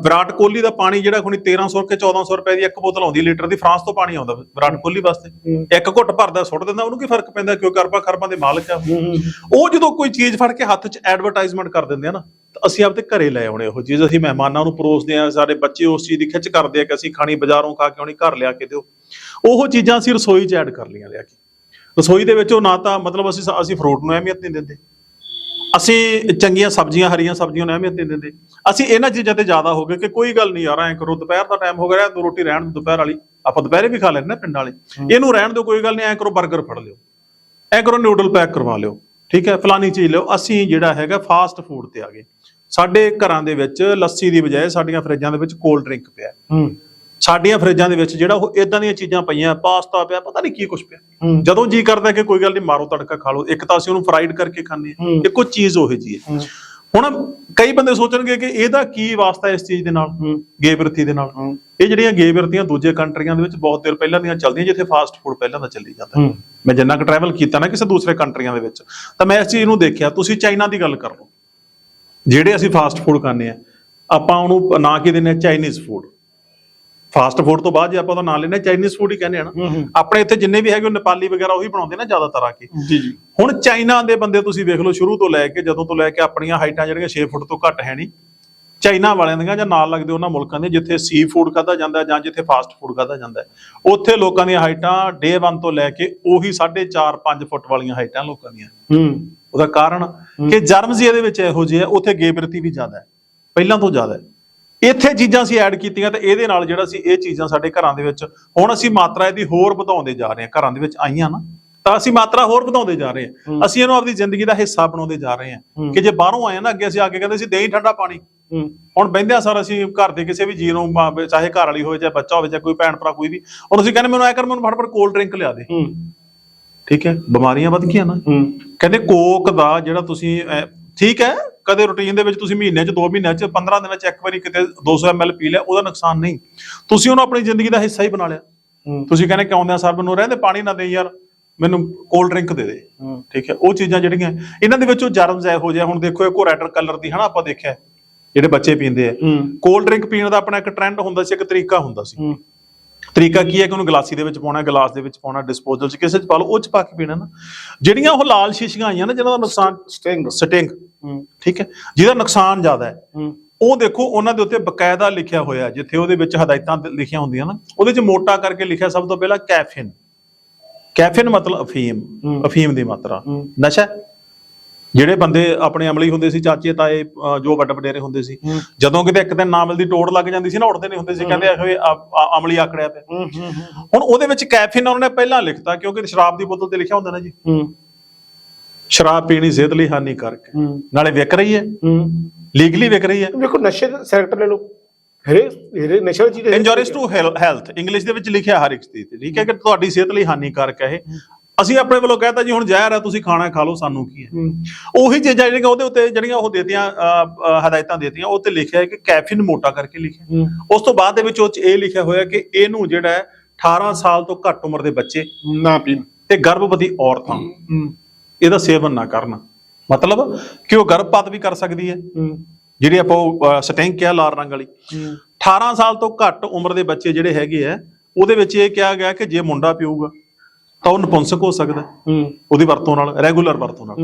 A: ਵਿਰਾਟ ਕੋਹਲੀ ਦਾ ਪਾਣੀ ਜਿਹੜਾ ਹੁਣੀ 1300 ਕੇ 1400 ਰੁਪਏ ਦੀ ਇੱਕ ਬੋਤਲ ਆਉਂਦੀ ਲੀਟਰ ਦੀ ਫਰਾਂਸ ਤੋਂ ਪਾਣੀ ਆਉਂਦਾ ਵਿਰਾਟ ਕੋਹਲੀ ਵਾਸਤੇ। ਇੱਕ ਘੁੱਟ ਭਰਦਾ ਸੁੱਟ ਦਿੰਦਾ ਉਹਨੂੰ ਕੀ ਫ਼ਰਕ ਪੈਂਦਾ ਕਿਉਂ ਕਰਪਾ ਖਰਬਾਂ ਦੇ ਮਾਲਕ ਆ ਉਹ। ਜਦੋਂ ਕੋਈ ਚੀਜ਼ ਫੜ ਕੇ ਹੱਥ 'ਚ ਐਡਵਰਟਾਈਜ਼ਮੈਂਟ ਕਰ ਦਿੰਦੇ ਆ ਨਾ ਤਾਂ ਅਸੀਂ ਆਪਦੇ ਘਰੇ ਲੈ ਆਉਣੇ ਉਹ ਚੀਜ਼ ਅਸੀਂ ਮਹਿਮਾਨਾਂ ਨੂੰ ਪਰੋਸਦੇ ਆ ਸਾਡੇ ਬੱਚੇ ਉਸ ਚੀਜ਼ ਦੀ ਖਿੱਚ ਕਰਦੇ ਆ ਕਿ ਅਸੀਂ ਖਾਣੀ ਬਾਜ਼ਾਰੋਂ ਖਾ ਕੇ ਆਉਣੀ ਘਰ ਲਿਆ ਕੇ ਦਿਓ। ਉਹ ਚੀਜ਼ਾਂ ਅਸੀਂ ਰਸੋਈ 'ਚ ਐਡ ਕਰ ਲਈਆਂ ਲਿਆ ਕੇ। ਰਸੋਈ ਦੇ ਵਿੱਚ ਉਹ ਨਾ ਤਾਂ ਮਤਲਬ ਅਸੀਂ ਅਸੀਂ ਫਰੂਟ ਨੂੰ ਅਹਿਮੀਅਤ ਨਹੀਂ ਦਿੰਦੇ। ਅਸੀਂ ਚੰਗੀਆਂ ਸਬਜ਼ੀਆਂ ਹਰੀਆਂ ਸਬਜ਼ੀਆਂ ਨੂੰ ਅਹਿਮੀਅਤ ਨਹੀਂ ਦਿੰਦੇ। ਅਸੀਂ ਇਹਨਾਂ ਚੀਜ਼ਾਂ ਤੇ ਜ਼ਿਆਦਾ ਹੋ ਗਏ ਕਿ ਕੋਈ ਗੱਲ ਨਹੀਂ ਯਾਰ ਐਂ ਕਰੋ ਦੁਪਹਿਰ ਦਾ ਟਾਈਮ ਹੋ ਗਿਆ ਦੋ ਰੋਟੀ ਰਹਿਣ ਦੁਪਹਿਰ ਵਾਲੀ। ਆਪਾਂ ਦੁਪਹਿਰੇ ਵੀ ਖਾ ਨਾ ਪਿੰਡ ਵਾਲੇ। ਇਹਨੂੰ ਰਹਿਣ ਦਿਓ ਕੋਈ ਗੱਲ ਨਹੀਂ ਐਂ ਕਰੋ 버ਗਰ ਫੜ ਲਿਓ। ਐ ਕਰੋ ਨਿਊਡਲ ਪੈਕ ਕਰਵਾ ਲਿਓ। ਠੀਕ ਹੈ ਫਲਾਨੀ ਚੀਜ਼ ਲਿਓ। ਅਸੀਂ ਜਿਹੜਾ ਹੈਗਾ ਫਾਸਟ ਫੂਡ ਤੇ ਆ ਗਏ। ਸਾਡੇ ਘਰਾਂ ਦੇ ਵਿੱਚ ਲੱਸੀ ਦੀ ਬਜਾਏ ਸਾਡੀਆਂ ਫਰਿੱਜਾਂ ਦੇ ਵਿੱਚ ਕੋਲਡ ਡਰਿੰਕ ਪਿਆ।
B: ਹੂੰ।
A: ਸਾਡੀਆਂ ਫਰਿੱਜਾਂ ਦੇ ਵਿੱਚ ਜਿਹੜਾ ਉਹ ਇਦਾਂ ਦੀਆਂ ਚੀਜ਼ਾਂ ਪਈਆਂ ਪਾਸਤਾ ਪਿਆ ਪਤਾ ਨਹੀਂ ਕੀ ਕੁਝ ਪਿਆ। ਜਦੋਂ ਜੀ ਕਰਦਾ ਕਿ ਕੋਈ ਗੱਲ ਨਹੀਂ ਮਾਰੋ ਤੜਕਾ ਖਾ ਲਓ। ਇੱਕ ਤਾਂ ਅਸੀਂ ਉਹਨੂੰ ਫਰਾਈਡ ਕਰਕੇ ਖਾਂਦੇ ਹੂੰ। ਇੱਕੋ ਚੀਜ਼ ਉਹੀ ਜੀ ਹੈ। ਹੁਣ ਕਈ ਬੰਦੇ ਸੋਚਣਗੇ ਕਿ ਇਹਦਾ ਕੀ ਵਾਸਤਾ ਇਸ ਚੀਜ਼ ਦੇ ਨਾਲ ਗੇ ਬਿਰਤੀ ਦੇ ਨਾਲ? ਇਹ ਜਿਹੜੀਆਂ ਗੇ ਬਿਰਤੀਆਂ ਦੂਜੇ ਕੰਟਰੀਆਂ ਦੇ ਵਿੱਚ ਬਹੁਤ ਦੇਰ ਪਹਿਲਾਂ ਦੀਆਂ ਚੱਲਦੀਆਂ ਜਿੱਥੇ ਫਾਸਟ ਫੂਡ ਪਹਿਲਾਂ ਦਾ ਚੱਲੀ ਜਾਂਦਾ। ਮੈਂ ਜਿੰਨਾ ਕੁ ਟਰੈਵਲ ਕੀਤਾ ਨਾ ਕਿਸੇ ਦੂਸਰੇ ਕੰਟਰੀਆਂ ਦੇ ਵਿੱਚ ਤਾਂ ਮੈਂ ਇਸ ਚੀਜ਼ ਨੂੰ ਦੇਖਿਆ ਤੁਸੀਂ ਚਾਈਨਾ ਦੀ ਗੱਲ ਕਰ ਲਓ। ਜਿਹੜੇ ਅਸੀਂ ਫਾਸਟ ਫੂਡ ਖਾਂਦੇ ਆ ਆਪਾਂ ਉਹਨੂੰ ਨਾਂ ਕੀ ਆ ਚਾਈਨੀਜ਼ ਫੂਡ ਫਾਸਟ ਫੂਡ ਤੋਂ ਬਾਅਦ ਜੇ ਆਪਾਂ ਉਹਦਾ ਨਾਂ ਲੈਂਦੇ ਚਾਈਨੀਜ਼ ਫੂਡ ਹੀ ਕਹਿੰਦੇ ਆ ਨਾ। ਆਪਣੇ ਇੱਥੇ ਜਿੰਨੇ ਵੀ ਹੈਗੇ ਉਹ ਨੇਪਾਲੀ ਵਗੈਰਾ ਉਹੀ ਬਣਾਉਂਦੇ ਨਾ ਜ਼ਿਆਦਾਤਰ ਆ ਕੇ।
B: ਜੀ ਜੀ।
A: ਹੁਣ ਚਾਈਨਾ ਦੇ ਬੰਦੇ ਤੁਸੀਂ ਵੇਖ ਲਓ ਸ਼ੁਰੂ ਤੋਂ ਲੈ ਕੇ ਜਦੋਂ ਤੋਂ ਲੈ ਕੇ ਆਪਣੀਆਂ ਹਾਈਟਾਂ ਜਿਹੜੀਆਂ 6 ਫੁੱਟ ਤੋਂ ਘੱਟ ਹੈ ਨਹੀਂ ਚਾਈਨਾ ਵਾਲਿਆਂ ਦੀਆਂ ਜਾਂ ਨਾਲ ਲੱਗਦੇ ਉਹਨਾਂ ਮੁਲਕਾਂ ਦੇ ਜਿੱਥੇ ਸੀ ਫੂਡ ਖਾਦਾ ਜਾਂਦਾ ਜਾਂ ਜਿੱਥੇ ਫਾਸਟ ਫੂਡ ਖਾਦਾ ਜਾਂਦਾ ਉੱਥੇ ਲੋਕਾਂ ਦੀਆਂ ਹਾਈਟਾਂ ਡੇ 1 ਤੋਂ ਲੈ ਕੇ ਉਹੀ 4.5 5 ਫੁੱਟ ਵਾਲੀਆਂ ਹਾਈਟਾਂ ਲੋਕਾਂ ਦੀਆਂ।
B: ਹੂੰ।
A: ਉਹਦਾ ਕਾਰਨ ਕਿ ਜਰਮਜ਼ ਇਹਦੇ ਵਿੱਚ ਇਹੋ ਜਿਹੇ ਆ ਉੱਥੇ ਗੇਬਰਤੀ ਵੀ ਜ਼ਿਆਦਾ ਹੈ ਪਹਿਲਾਂ ਤੋਂ ਜ਼ਿਆਦਾ ਹੈ। ਇੱਥੇ ਚੀਜ਼ਾਂ ਅਸੀਂ ਐਡ ਕੀਤੀਆਂ ਤੇ ਇਹਦੇ ਨਾਲ ਜਿਹੜਾ ਸੀ ਇਹ ਚੀਜ਼ਾਂ ਸਾਡੇ ਘਰਾਂ ਦੇ ਵਿੱਚ ਹੁਣ ਅਸੀਂ ਮਾਤਰਾ ਇਹਦੀ ਹੋਰ ਵਧਾਉਂਦੇ ਜਾ ਰਹੇ ਹਾਂ ਘਰਾਂ ਦੇ ਵਿੱਚ ਆਈਆਂ ਨਾ ਤਾਂ ਅਸੀਂ ਮਾਤਰਾ ਹੋਰ ਵਧਾਉਂਦੇ ਜਾ ਰਹੇ ਹਾਂ। ਅਸੀਂ ਇਹਨੂੰ ਆਪਣੀ ਜ਼ਿੰਦਗੀ ਦਾ ਹਿੱਸਾ ਬਣਾਉਂਦੇ ਜਾ ਰਹੇ ਹਾਂ ਕਿ ਜੇ ਬਾਹਰੋਂ ਆਏ ਨਾ ਅੱਗੇ ਅਸੀਂ ਆ ਕੇ ਕਹਿੰਦੇ ਸੀ ਦੇਈ ਠੰਡਾ ਪਾਣੀ। ਹੁਣ ਬਹਿੰਦਿਆਂ ਸਰ ਅਸੀਂ ਘਰ ਦੇ ਕਿਸੇ ਵੀ ਜੀ ਨੂੰ ਚਾਹੇ ਘਰ ਵਾਲੀ ਹੋਵੇ ਚਾਹੇ ਬੱਚਾ ਹੋਵੇ ਚਾਹੇ ਕੋਈ ਭੈਣ ਭਰਾ ਕੋਈ ਵੀ ਹੁਣ ਅਸੀਂ ਕਹਿੰਦੇ ਮੈਨੂੰ ਐ ਕਰ ਮੈਨੂੰ ਫਟਾਫਟ ਕੋਲਡ ਡਰਿੰਕ ਲਿਆ ਦੇ। ਠੀਕ ਹੈ? ਬਿਮਾਰੀਆਂ ਵੱਧ ਗਈਆਂ ਨਾ। ਕਹਿੰਦੇ ਕੋਕ ਦਾ ਜਿਹੜਾ ਤੁਸੀਂ ਠੀਕ ਹੈ? ਕਦੇ ਰੁਟੀਨ ਦੇ ਵਿੱਚ ਤੁਸੀਂ ਮਹੀਨੇ 'ਚ 2 ਮਹੀਨਿਆਂ 'ਚ 15 ਦਿਨਾਂ 'ਚ ਇੱਕ ਵਾਰੀ ਕਿਤੇ 200 ml ਪੀ ਲਿਆ ਉਹਦਾ ਨੁਕਸਾਨ ਨਹੀਂ। ਤੁਸੀਂ ਉਹਨੂੰ ਆਪਣੀ ਜ਼ਿੰਦਗੀ ਦਾ ਹਿੱਸਾ ਹੀ ਬਣਾ ਲਿਆ। ਤੁਸੀਂ ਕਹਿੰਦੇ ਕਿਉਂ ਦਿਆਂ ਸਰ ਮੈਨੂੰ ਰਹਿੰਦੇ ਪਾਣੀ ਨਾ ਦੇ ਯਾਰ ਮੈਨੂੰ ਕੋਲਡ ਡਰਿੰਕ ਦੇ ਦੇ। ਠੀਕ ਹੈ ਉਹ ਚੀਜ਼ਾਂ ਜਿਹੜੀਆਂ ਇਹਨਾਂ ਦੇ ਵਿੱਚੋਂ ਜਰਮਸ ਇਹੋ ਜਿਹਾ ਹੁਣ ਦੇਖੋ ਇੱਕ ਰੈਡ ਕਲਰ ਦੀ ਹਨਾ ਆਪਾਂ ਦੇਖਿਆ ਜਿਹੜੇ ਬੱਚੇ ਪੀਂਦੇ ਆ। ਕੋਲਡ ਡਰਿੰਕ ਪੀਣ ਦਾ ਆਪਣਾ ਇੱਕ ਟ੍ਰੈਂਡ ਹੁੰਦਾ ਸੀ ਇੱਕ ਤਰੀਕਾ ਹੁੰਦਾ ਸੀ। ਤਰੀਕਾ ਕੀ ਹੈ ਕਿ ਉਹਨੂੰ ਗਲਾਸੀ ਦੇ ਵਿੱਚ ਪਾਉਣਾ ਗਲਾਸ ਦੇ ਵਿੱਚ ਪਾਉਣਾ ਡਿਸਪੋਜ਼ਲ 'ਚ ਕਿਸੇ 'ਚ ਪਾ ਲਓ ਉਹ 'ਚ ਪਾ ਕੇ ਪੀਣਾ ਨਾ। ਜਿਹੜੀਆਂ ਉਹ ਲਾਲ ਸ਼ੀਸ਼ੀਆਂ ਆਈਆਂ ਨਾ ਜਿਹਨਾਂ ਦਾ ਨੁਕਸਾਨ
B: ਸਟਿੰਗ।
A: ਸਟਿੰਗ। ਠੀਕ ਹੈ? ਜਿਹਦਾ ਨੁਕਸਾਨ ਜ਼ਿਆਦਾ ਹੈ। ਉਹ ਦੇਖੋ ਉਹਨਾਂ ਦੇ ਉੱਤੇ ਬਕਾਇਦਾ ਲਿਖਿਆ ਹੋਇਆ ਜਿੱਥੇ ਉਹਦੇ ਵਿੱਚ ਹਦਾਇਤਾਂ ਲਿਖੀਆਂ ਹੁੰਦੀਆਂ ਨਾ ਉਹਦੇ 'ਚ ਮੋਟਾ ਕਰਕੇ ਲਿਖਿਆ ਸਭ ਤੋਂ ਪਹਿਲਾਂ ਕੈਫੀਨ। ਕੈਫੀਨ ਮਤਲਬ ਅਫੀਮ। ਅਫੀਮ ਦੀ ਮਾਤਰਾ। ਨਸ਼ਾ। ਜਿਹੜੇ ਬੰਦੇ ਆਪਣੇ ਅਮਲੀ ਹੁੰਦੇ ਸੀ ਚਾਚੇ ਤਾਏ ਜੋ ਵੱਡ ਵਡੇਰੇ ਹੁੰਦੇ ਸੀ। ਜਦੋਂ ਕਿਤੇ ਇੱਕ ਦਿਨ ਨਾ ਮਿਲਦੀ ਟੋੜ ਲੱਗ ਜਾਂਦੀ ਸੀ ਨਾ ਉੱਠਦੇ ਨਹੀਂ ਹੁੰਦੇ ਸੀ ਕਹਿੰਦੇ ਆਖੇ ਅਮਲੀ ਆਕੜਿਆ
B: ਹੂੰ
A: ਹੁਣ ਉਹਦੇ ਵਿੱਚ ਕੈਫੀਨ ਉਹਨਾਂ ਨੇ ਪਹਿਲਾਂ ਲਿਖਤਾ ਕਿਉਂਕਿ ਸ਼ਰਾਬ ਦੀ ਬੋਤਲ ਤੇ ਲਿਖਿਆ ਹੁੰਦਾ ਨਾ ਜੀ। ਸ਼ਰਾਬ ਪੀਣੀ ਸਿਹਤ ਲਈ ਹਾਨੀਕਾਰਕ ਹੈ। ਨਾਲੇ ਵਿਕ ਰਹੀ ਹੈ। ਲੀਗਲੀ ਵਿਕ ਰਹੀ ਹੈ।
B: ਦੇਖੋ ਨਸ਼ੇ ਦਾ ਸੈਕਟਰ ਲੈ ਲਓ। ਹਰੇ ਹਰੇ ਨਸ਼ੇ ਚੀਜ਼
A: ਇੰਜੋਰੀਸ ਟੂ ਹੈਲਥ ਇੰਗਲਿਸ਼ ਦੇ ਵਿੱਚ ਲਿਖਿਆ ਹਰ ਇੱਕ ਚੀਜ਼ ਤੇ ਠੀਕ ਹੈ ਕਿ ਤੁਹਾਡੀ ਸਿਹਤ ਲਈ ਹਾਨੀਕਾਰਕ ਹੈ ਇਹ। ਅਸੀਂ ਆਪਣੇ ਵੱਲੋਂ ਕਹਤਾ ਜੀ ਹੁਣ ਜ਼ਹਿਰ ਹੈ ਤੁਸੀਂ ਖਾਣਾ ਖਾ ਲਓ ਸਾਨੂੰ ਕੀ ਹੈ? ਉਹੀ ਚੀਜ਼ਾਂ ਜਿਹੜੀਆਂ ਉਹਦੇ ਉੱਤੇ ਜਿਹੜੀਆਂ ਉਹ ਦੇਤੀਆਂ ਹਦਾਇਤਾਂ ਦੇਤੀਆਂ ਉਹ ਤੇ ਲਿਖਿਆ ਹੈ ਕਿ ਕੈਫੀਨ ਮੋਟਾ ਕਰਕੇ ਲਿਖਿਆ। ਉਸ ਤੋਂ ਬਾਅਦ ਦੇ ਵਿੱਚ ਉਹ 'ਚ ਇਹ ਲਿਖਿਆ ਹੋਇਆ ਕਿ ਇਹਨੂੰ ਜਿਹੜਾ ਹੈ 18 ਸਾਲ ਤੋਂ ਘੱਟ ਉਮਰ ਦੇ ਬੱਚੇ
B: ਨਾ ਪੀਣ।
A: ਤੇ ਗਰਭਵਤੀ ਔਰਤਾਂ ਇਹਦਾ ਸੇਵਨ ਨਾ ਕਰਨ। ਮਤਲਬ ਕਿ ਉਹ ਗਰਭਪਾਤ ਵੀ ਕਰ ਸਕਦੀ ਹੈ। ਜਿਹੜੀ ਆਪਾਂ ਸਟੈਂਕ ਕਿਹਾ ਲਾਲ ਰੰਗ ਵਾਲੀ।
B: ਹੂੰ।
A: 18 ਸਾਲ ਤੋਂ ਘੱਟ ਉਮਰ ਦੇ ਬੱਚੇ ਜਿਹੜੇ ਹੈਗੇ ਆ ਉਹਦੇ ਵਿੱਚ ਇਹ ਕਿਹਾ ਗਿਆ ਕਿ ਜੇ ਮੁੰਡਾ ਪੀਊਗਾ ਤਾਂ ਉਹ ਨਪੁੰਸਕ ਹੋ ਸਕਦਾ ਹੈ, ਉਹਦੀ ਵਰਤੋਂ ਨਾਲ ਰੈਗੂਲਰ ਵਰਤੋਂ ਨਾਲ।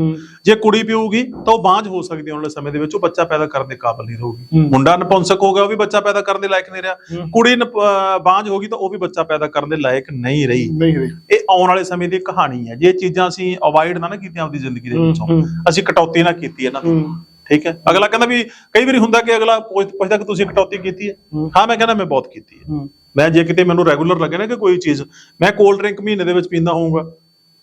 A: ਜੇ ਕੁੜੀ ਪੀਊਗੀ ਤਾਂ ਉਹ ਬਾਂਝ ਹੋ ਸਕਦੀ ਹੈ ਆਉਣ ਵਾਲੇ ਸਮੇਂ ਦੇ ਵਿੱਚ ਉਹ ਬੱਚਾ ਪੈਦਾ ਕਰਨ ਦੇ ਕਾਬਿਲ ਨਹੀਂ ਰਹੂਗੀ। ਮੁੰਡਾ ਨਪੁੰਸਕ ਹੋ ਗਿਆ ਉਹ ਵੀ ਬੱਚਾ ਪੈਦਾ ਕਰਨ ਦੇ ਲਾਇਕ ਨਹੀਂ ਰਿਹਾ। ਕੁੜੀ ਬਾਂਝ ਹੋ ਗਈ ਤਾਂ ਉਹ ਵੀ ਬੱਚਾ ਪੈਦਾ ਕਰਨ ਦੇ ਲਾਇਕ ਨਹੀਂ ਰਹੀ।
B: ਨਹੀਂ ਰਹੀ।
A: ਇਹ ਆਉਣ ਵਾਲੇ ਸਮੇਂ ਦੀ ਕਹਾਣੀ ਹੈ। ਜੇ ਚੀਜ਼ਾਂ ਅਸੀਂ ਅਵੋਇਡ ਨਾ ਨਾ ਕੀਤੀਆਂ ਆਪਣੀ ਜ਼ਿੰਦਗੀ ਦੇ ਵਿੱਚੋਂ। ਅਸੀਂ ਕਟੌਤੀ ਨਾ ਕੀਤੀ ਇਹਨਾਂ ਤੋਂ। ਠੀਕ ਹੈ? ਅਗਲਾ ਕਹਿੰਦਾ ਵੀ ਕਈ ਵਾਰੀ ਹੁੰਦਾ ਕਿ ਅਗਲਾ ਪੁੱਛ- ਪੁੱਛਦਾ ਕਿ ਤੁਸੀਂ ਕਟੌਤੀ ਕੀਤੀ ਹੈ?
B: ਹੂੰ।
A: ਮੈਂ ਕਹਿੰਦਾ ਮੈਂ ਬਹੁਤ ਕੀਤੀ ਹੂੰ। ਮੈਂ ਜੇ ਕਿਤੇ ਮੈਨੂੰ ਰੈਗੂਲਰ ਲੱਗੇ ਨਾ ਕਿ ਕੋਈ ਚੀਜ਼ ਮੈਂ ਕੋਲਡ ਡਰਿੰਕ ਮਹੀਨੇ ਦੇ ਵਿੱਚ ਪੀਂਦਾ ਹੋਊਗਾ।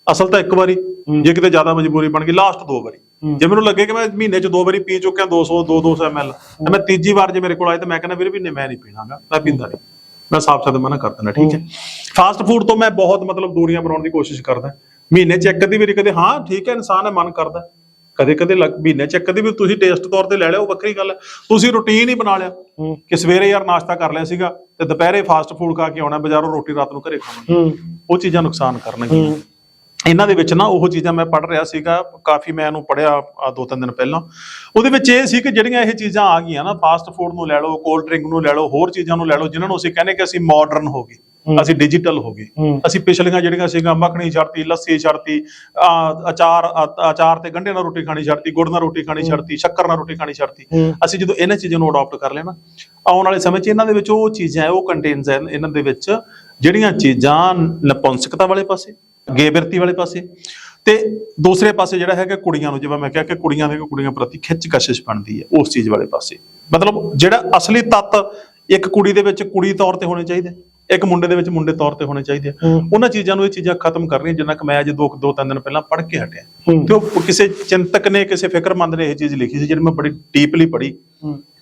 A: ਅਸਲ ਤਾਂ ਇੱਕ ਵਾਰੀ ਜੇ ਕਿਤੇ ਜ਼ਿਆਦਾ ਮਜਬੂਰੀ ਬਣ ਗਈ ਲਾਸਟ ਦੋ ਵਾਰੀ। ਜੇ ਮੈਨੂੰ ਲੱਗੇ ਕਿ ਮੈਂ ਮਹੀਨੇ 'ਚ ਦੋ ਵਾਰੀ ਪੀ ਚੁੱਕਿਆ 200 2 200 ml ਤਾਂ ਮੈਂ ਤੀਜੀ ਵਾਰ ਜੇ ਮੇਰੇ ਕੋਲ ਆਏ ਤਾਂ ਮੈਂ ਕਹਿੰਦਾ ਵੀਰੇ ਵੀ ਨਹੀਂ ਮੈਂ ਨਹੀਂ ਪੀਣਾਗਾ ਮੈਂ ਪੀਂਦਾ ਨਹੀਂ। ਮੈਂ ਸਾਫ਼ ਸਾਫ਼ ਮਨਾ ਕਰ ਦਿੰਦਾ ਠੀਕ ਹੈ। ਫਾਸਟ ਫੂਡ ਤੋਂ ਮੈਂ ਬਹੁਤ ਮਤਲਬ ਦੂਰੀਆਂ ਬਣਾਉਣ ਦੀ ਕੋਸ਼ਿਸ਼ ਕਰਦਾ। ਮਹੀਨੇ 'ਚ ਇੱਕ ਅੱਧੀ ਵਾਰੀ ਕਦੇ ਹਾਂ ਠੀਕ ਹੈ ਇਨਸਾਨ ਹੈ ਮਨ ਕਰਦਾ। ਕਦੇ ਕਦੇ ਲੱਗ- ਮਹੀਨੇ 'ਚ ਅੱਧੀ ਵੀ ਤੁਸੀਂ ਟੇਸਟ ਤੌਰ ਤੇ ਲੈ ਲਿਆ ਉਹ ਵੱਖਰੀ ਗੱਲ ਹੈ। ਤੁਸੀਂ ਰੁਟੀਨ ਹੀ ਬਣਾ ਲਿਆ। ਕਿ ਸਵੇਰੇ ਯਾਰ ਨਾਸ਼ਤਾ ਕਰ ਲਿਆ ਸੀਗਾ ਤੇ ਦੁਪਹਿਰੇ ਫਾਸਟ ਫੂਡ ਖਾ ਕੇ ਆਉਣਾ ਬਾਜ਼ਾਰੋਂ ਰੋਟੀ ਰਾਤ ਨੂੰ ਘਰੇ ਖਾਣਾ
B: ਹੂੰ।
A: ਉਹ ਚੀਜ਼ਾਂ ਨੁਕਸਾਨ ਕਰਨਗੀਆਂ। ਇਹਨਾਂ ਦੇ ਵਿੱਚ ਨਾ ਉਹ ਚੀਜ਼ਾਂ ਮੈਂ ਪੜ੍ਹ ਰਿਹਾ ਸੀਗਾ ਕਾਫੀ ਮੈਂ ਇਹਨੂੰ ਪੜ੍ਹਿਆ ਆ ਦੋ ਤਿੰਨ ਦਿਨ ਪਹਿਲਾਂ। ਉਹਦੇ ਵਿੱਚ ਇਹ ਸੀ ਕਿ ਜਿਹੜੀਆਂ ਇਹ ਚੀਜ਼ਾਂ ਆ ਗਈਆਂ ਨਾ ਫਾਸਟ ਫੂਡ ਨੂੰ ਲੈ ਲਓ ਕੋਲਡ ਡਰਿੰਕ ਨੂੰ ਲੈ ਲਓ ਹੋਰ ਚੀਜ਼ਾਂ ਨੂੰ ਲੈ ਲਓ ਜਿਨ੍ਹਾਂ ਨੂੰ ਅਸੀਂ ਕਹਿੰਦੇ ਕਿ ਅਸੀਂ ਮਾਡਰਨ ਹੋ ਗਏ। ਅਸੀਂ ਡਿਜੀਟਲ ਹੋ ਗਏ। ਅਸੀਂ ਪਿਛਲੀਆਂ ਜਿਹੜੀਆਂ ਸੀਗੀਆਂ ਮੱਖਣੀ ਛੱਡਤੀ ਲੱਸੀ ਛੱਡਤੀ ਆ, ਅਚਾਰ ਅਚਾਰ ਤੇ ਗੰਢੇ ਨਾਲ ਰੋਟੀ ਖਾਣੀ ਛੱਡਤੀ ਗੁੜ ਨਾਲ ਰੋਟੀ ਖਾਣੀ ਛੱਡਤੀ ਸ਼ੱਕਰ ਨਾਲ ਰੋਟੀ ਖਾਣੀ ਛੱਡਤੀ।
B: ਹੂੰ।
A: ਅਸੀਂ ਜਦੋਂ ਇਹਨਾਂ ਚੀਜ਼ਾਂ ਨੂੰ ਅਡਾਪਟ ਕਰ ਲਿਆ ਨਾ ਆਉਣ ਵਾਲੇ ਸਮੇਂ 'ਚ ਇਹਨਾਂ ਦੇ ਵਿੱਚ ਉਹ ਚੀਜ਼ਾਂ ਹੈ ਉਹ ਕੰਟੇਨਸ ਹੈ ਇਹਨਾਂ ਦੇ ਵਿੱਚ ਜਿਹੜੀਆਂ ਚੀਜ਼ਾਂ ਨਪੁੰਸਕਤਾ ਵਾਲੇ ਪਾਸੇ ਗੇਬਿਰਤੀ ਵਾਲੇ ਪਾਸੇ ਤੇ ਦੂਸਰੇ ਪਾਸੇ ਜਿਹੜਾ ਹੈਗਾ ਕੁੜੀਆਂ ਨੂੰ ਜਿਵੇਂ ਮੈਂ ਕਿਹਾ ਕਿ ਕੁੜੀਆਂ ਦੇ ਕੁੜੀਆਂ ਪ੍ਰਤੀ ਖਿੱਚ ਕਸ਼ਿਸ਼ ਬਣਦੀ ਹੈ ਉਸ ਚੀਜ਼ ਵਾਲੇ ਪਾਸੇ। ਮਤਲਬ ਜਿਹੜਾ ਅਸਲੀ ਤੱਤ ਇੱਕ ਕੁੜੀ ਦੇ ਵਿੱਚ ਕੁੜੀ ਤੌਰ ਤੇ ਹੋਣੇ ਚਾਹੀਦੇ। ਇੱਕ ਮੁੰਡੇ ਦੇ ਵਿੱਚ ਮੁੰਡੇ ਤੌਰ ਤੇ ਹੋਣੇ ਚਾਹੀਦੇ ਆ। ਉਹਨਾਂ ਚੀਜ਼ਾਂ ਨੂੰ ਇਹ ਚੀਜ਼ਾਂ ਖਤਮ ਕਰਨੀਆਂ ਜਿੰਨਾ ਕਿ ਮੈਂ ਅੱਜ ਦੋ ਦੋ ਤਿੰਨ ਦਿਨ ਪਹਿਲਾਂ ਪੜ੍ਹ ਕੇ ਹਟਿਆ। ਤੇ ਉਹ ਕਿਸੇ ਚਿੰਤਕ ਨੇ ਕਿਸੇ ਫਿਕਰਮੰਦ ਨੇ ਇਹ ਚੀਜ਼ ਲਿਖੀ ਸੀ ਜਿਹੜੀ ਮੈਂ ਬੜੀ ਡੀਪਲੀ ਪੜ੍ਹੀ।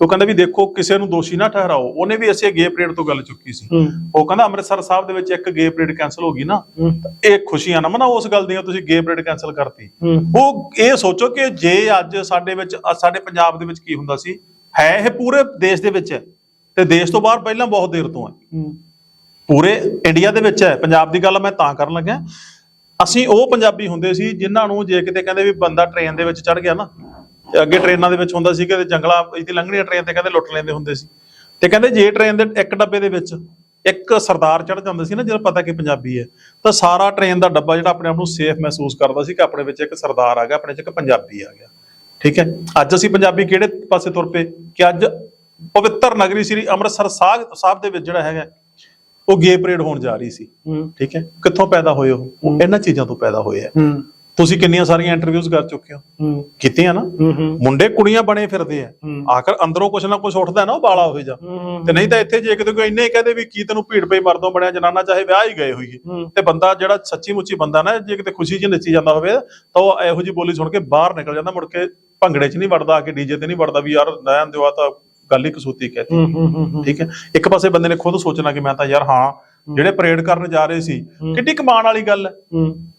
A: ਉਹ ਕਹਿੰਦਾ ਵੀ ਦੇਖੋ ਕਿਸੇ ਨੂੰ ਦੋਸ਼ੀ ਨਾ ਠਹਿਰਾਓ ਉਹਨੇ ਵੀ ਅਸੀਂ ਗੇ ਪਰੇਡ ਤੋਂ ਗੱਲ ਚੁੱਕੀ ਸੀ। ਉਹ ਕਹਿੰਦਾ ਅੰਮ੍ਰਿਤਸਰ ਸਾਹਿਬ ਦੇ ਵਿੱਚ ਇੱਕ ਗੇ ਪਰੇਡ ਕੈਨਸਲ ਹੋ ਗਈ ਨਾ ਇਹ ਖੁਸ਼ੀਆਂ ਨਾ ਮਨਾ ਉਸ ਗੱਲ ਦੀਆਂ ਤੁਸੀਂ ਗੇ ਪਰੇਡ ਕੈਨਸਲ ਕਰਤੀ। ਉਹ ਇਹ ਸੋਚੋ ਕਿ ਜੇ ਅੱਜ ਸਾਡੇ ਵਿੱਚ ਸਾਡੇ ਪੰਜਾਬ ਦੇ ਵਿੱਚ ਕੀ ਹੁੰਦਾ ਸੀ ਹੈ ਇਹ ਪੂਰੇ ਦੇਸ਼ ਦੇ ਵਿੱਚ ਹੈ ਤੇ ਦੇਸ਼ ਤੋਂ ਬਾਹਰ ਪਹਿਲਾਂ ਬਹੁਤ ਦੇਰ ਤੋਂ ਹੂੰ। ਪੂਰੇ ਇੰਡੀਆ ਦੇ ਵਿੱਚ ਹੈ। ਪੰਜਾਬ ਦੀ ਗੱਲ ਮੈਂ ਤਾਂ ਕਰਨ ਲੱਗਾ ਅਸੀਂ ਉਹ ਪੰਜਾਬੀ ਹੁੰਦੇ ਸੀ ਜਿਨ੍ਹਾਂ ਨੂੰ ਜੇ ਕਿਤੇ ਕਹਿੰਦੇ ਵੀ ਬੰਦਾ ਟ੍ਰੇਨ ਦੇ ਵਿੱਚ ਚੜ ਗਿਆ ਨਾ, ਤੇ ਅੱਗੇ ਟ੍ਰੇਨਾਂ ਦੇ ਵਿੱਚ ਹੁੰਦਾ ਸੀ ਕਿ ਜੰਗਲਾ ਇੱਥੇ ਲੰਘਣੀਆਂ ਟ੍ਰੇਨ ਤੇ ਕਹਿੰਦੇ ਲੁੱਟ ਲੈਂਦੇ ਹੁੰਦੇ ਸੀ। ਤੇ ਕਹਿੰਦੇ ਜੇ ਟ੍ਰੇਨ ਦੇ ਇੱਕ ਡੱਬੇ ਦੇ ਵਿੱਚ ਇੱਕ ਸਰਦਾਰ ਚੜ ਜਾਂਦਾ ਸੀ ਨਾ ਜਦੋਂ ਪਤਾ ਕਿ ਪੰਜਾਬੀ ਹੈ, ਤਾਂ ਸਾਰਾ ਟ੍ਰੇਨ ਦਾ ਡੱਬਾ ਜਿਹੜਾ ਆਪਣੇ ਆਪ ਨੂੰ ਸੇਫ ਮਹਿਸੂਸ ਕਰਦਾ ਸੀ ਕਿ ਆਪਣੇ ਵਿੱਚ ਇੱਕ ਸਰਦਾਰ ਆ ਗਿਆ, ਆਪਣੇ 'ਚ ਇੱਕ ਪੰਜਾਬੀ ਆ ਗਿਆ। ਠੀਕ ਹੈ? ਅੱਜ ਅਸੀਂ ਪੰਜਾਬੀ ਕਿਹੜੇ ਪਾਸੇ ਤੁਰ ਪਏ ਕਿ ਅੱਜ ਪਵਿੱਤਰ ਨਗਰੀ ਸ੍ਰੀ ਅੰਮ੍ਰਿਤਸਰ ਸਾਹਿਬ ਸਾਹਿਬ ਦੇ ਵਿੱਚ ਜਿਹੜਾ ਹੈਗਾ ਉਹ ਗੇ ਪਰੇਡ ਹੋਣ ਜਾ ਰਹੀ ਸੀ। ਠੀਕ ਹੈ ਕਿੱਥੋਂ ਪੈਦਾ ਹੋਏ ਉਹ ਇਹਨਾਂ ਚੀਜ਼ਾਂ ਤੋਂ ਪੈਦਾ ਹੋਏ ਆ। ਤੁਸੀਂ ਕਿੰਨੀਆਂ ਸਾਰੀਆਂ ਇੰਟਰਵਿਊਜ਼ ਕਰ ਚੁੱਕੇ ਹੋ
B: ਹੂੰ।
A: ਕੀਤੀਆਂ ਨਾ। ਮੁੰਡੇ ਕੁੜੀਆਂ ਬਣੇ ਫਿਰਦੇ ਆ। ਆਖਰ ਅੰਦਰੋਂ ਕੁਛ ਨਾ ਕੁਛ ਉੱਠਦਾ ਨਾ ਉਹ ਬਾਲਾ ਹੋਏ ਜਾ। ਤੇ ਨਹੀਂ ਤਾਂ ਇੱਥੇ ਜੇ ਕਿਤੇ ਕੋਈ ਇੰਨੇ ਕਹਦੇ ਵੀ ਕੀ ਤੈਨੂੰ ਭੀੜ ਪਈ ਮਰਦੋਂ ਬਣਿਆ ਜਨਾਨਾ ਚਾਹੇ ਵਿਆਹ ਹੀ ਗਏ ਹੋਈਏ। ਤੇ ਬੰਦਾ ਜਿਹੜਾ ਸੱਚੀ ਮੁੱਚੀ ਬੰਦਾ ਨਾ ਜੇ ਕਿਤੇ ਖੁਸ਼ੀ 'ਚ ਨੱਚੀ ਜਾਂਦਾ ਹੋਵੇ ਤਾਂ ਉਹ ਇਹੋ ਜੀ ਬੋਲੀ ਸੁਣ ਕੇ ਬਾਹਰ ਨਿਕਲ ਜਾਂਦਾ ਮੁੜ ਕੇ ਭੰਗੜੇ 'ਚ ਨਹੀਂ ਵੜਦਾ ਆ ਕੇ ਡੀਜੇ ਤੇ ਨਹੀਂ ਵੜਦਾ ਵੀ ਯਾਰ ਦਿਓ ਆ ਤਾਂ ਗੱਲ ਹੀ ਕਸੂਤੀ ਕਹਤੀ। ਠੀਕ ਹੈ ਇੱਕ ਪਾਸੇ ਬੰਦੇ ਨੇ ਖੁਦ ਸੋਚਣਾ ਕਿ ਮੈਂ ਤਾਂ ਯਾਰ ਹਾਂ ਜਿਹੜੇ ਪਰੇਡ ਕਰਨ ਜਾ ਰਹੇ ਸੀ ਕਿੱਡੀ ਕਮਾਨ ਵਾਲੀ ਗੱਲ ਹੈ।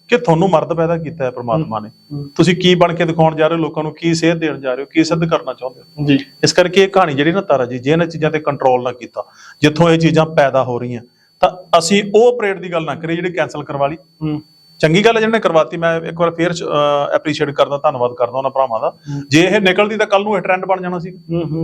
A: ਕਿ ਤੁਹਾਨੂੰ ਮਰਦ ਪੈਦਾ ਕੀਤਾ ਹੈ ਪ੍ਰਮਾਤਮਾ ਨੇ। ਤੁਸੀਂ ਕੀ ਬਣ ਕੇ ਦਿਖਾਉਣ ਜਾ ਰਹੇ ਹੋ ਲੋਕਾਂ ਨੂੰ ਕੀ ਸੇਧ ਦੇਣ ਜਾ ਰਹੇ ਹੋ ਕੀ ਸਿੱਧ ਕਰਨਾ ਚਾਹੁੰਦੇ ਹੋ
B: ਜੀ
A: ਇਸ ਕਰਕੇ ਇਹ ਕਹਾਣੀ ਜਿਹੜੀ ਨਾ ਤਾਰਾ ਜੀ ਜੇ ਇਹਨਾਂ ਚੀਜ਼ਾਂ ਤੇ ਕੰਟਰੋਲ ਨਾ ਕੀਤਾ ਜਿੱਥੋਂ ਇਹ ਚੀਜ਼ਾਂ ਪੈਦਾ ਹੋ ਰਹੀਆਂ ਤਾਂ ਅਸੀਂ ਉਹ ਪਰੇਡ ਦੀ ਗੱਲ ਨਾ ਕਰੀਏ ਜਿਹੜੀ ਕੈਨਸਲ ਕਰਵਾ ਲਈ। ਚੰਗੀ ਗੱਲ ਜਿਹਨੇ ਕਰਵਾਤੀ ਮੈਂ ਇੱਕ ਵਾਰ ਫੇਰ ਐਪਰੀਸ਼ੀਏਟ ਕਰਦਾ ਧੰਨਵਾਦ ਕਰਦਾ ਉਹਨਾਂ ਭਰਾਵਾਂ ਦਾ। ਜੇ ਇਹ ਨਿਕਲਦੀ ਤਾਂ ਕੱਲ ਨੂੰ ਇਹ ਟ੍ਰੈਂਡ ਬਣ ਜਾਣਾ ਸੀ।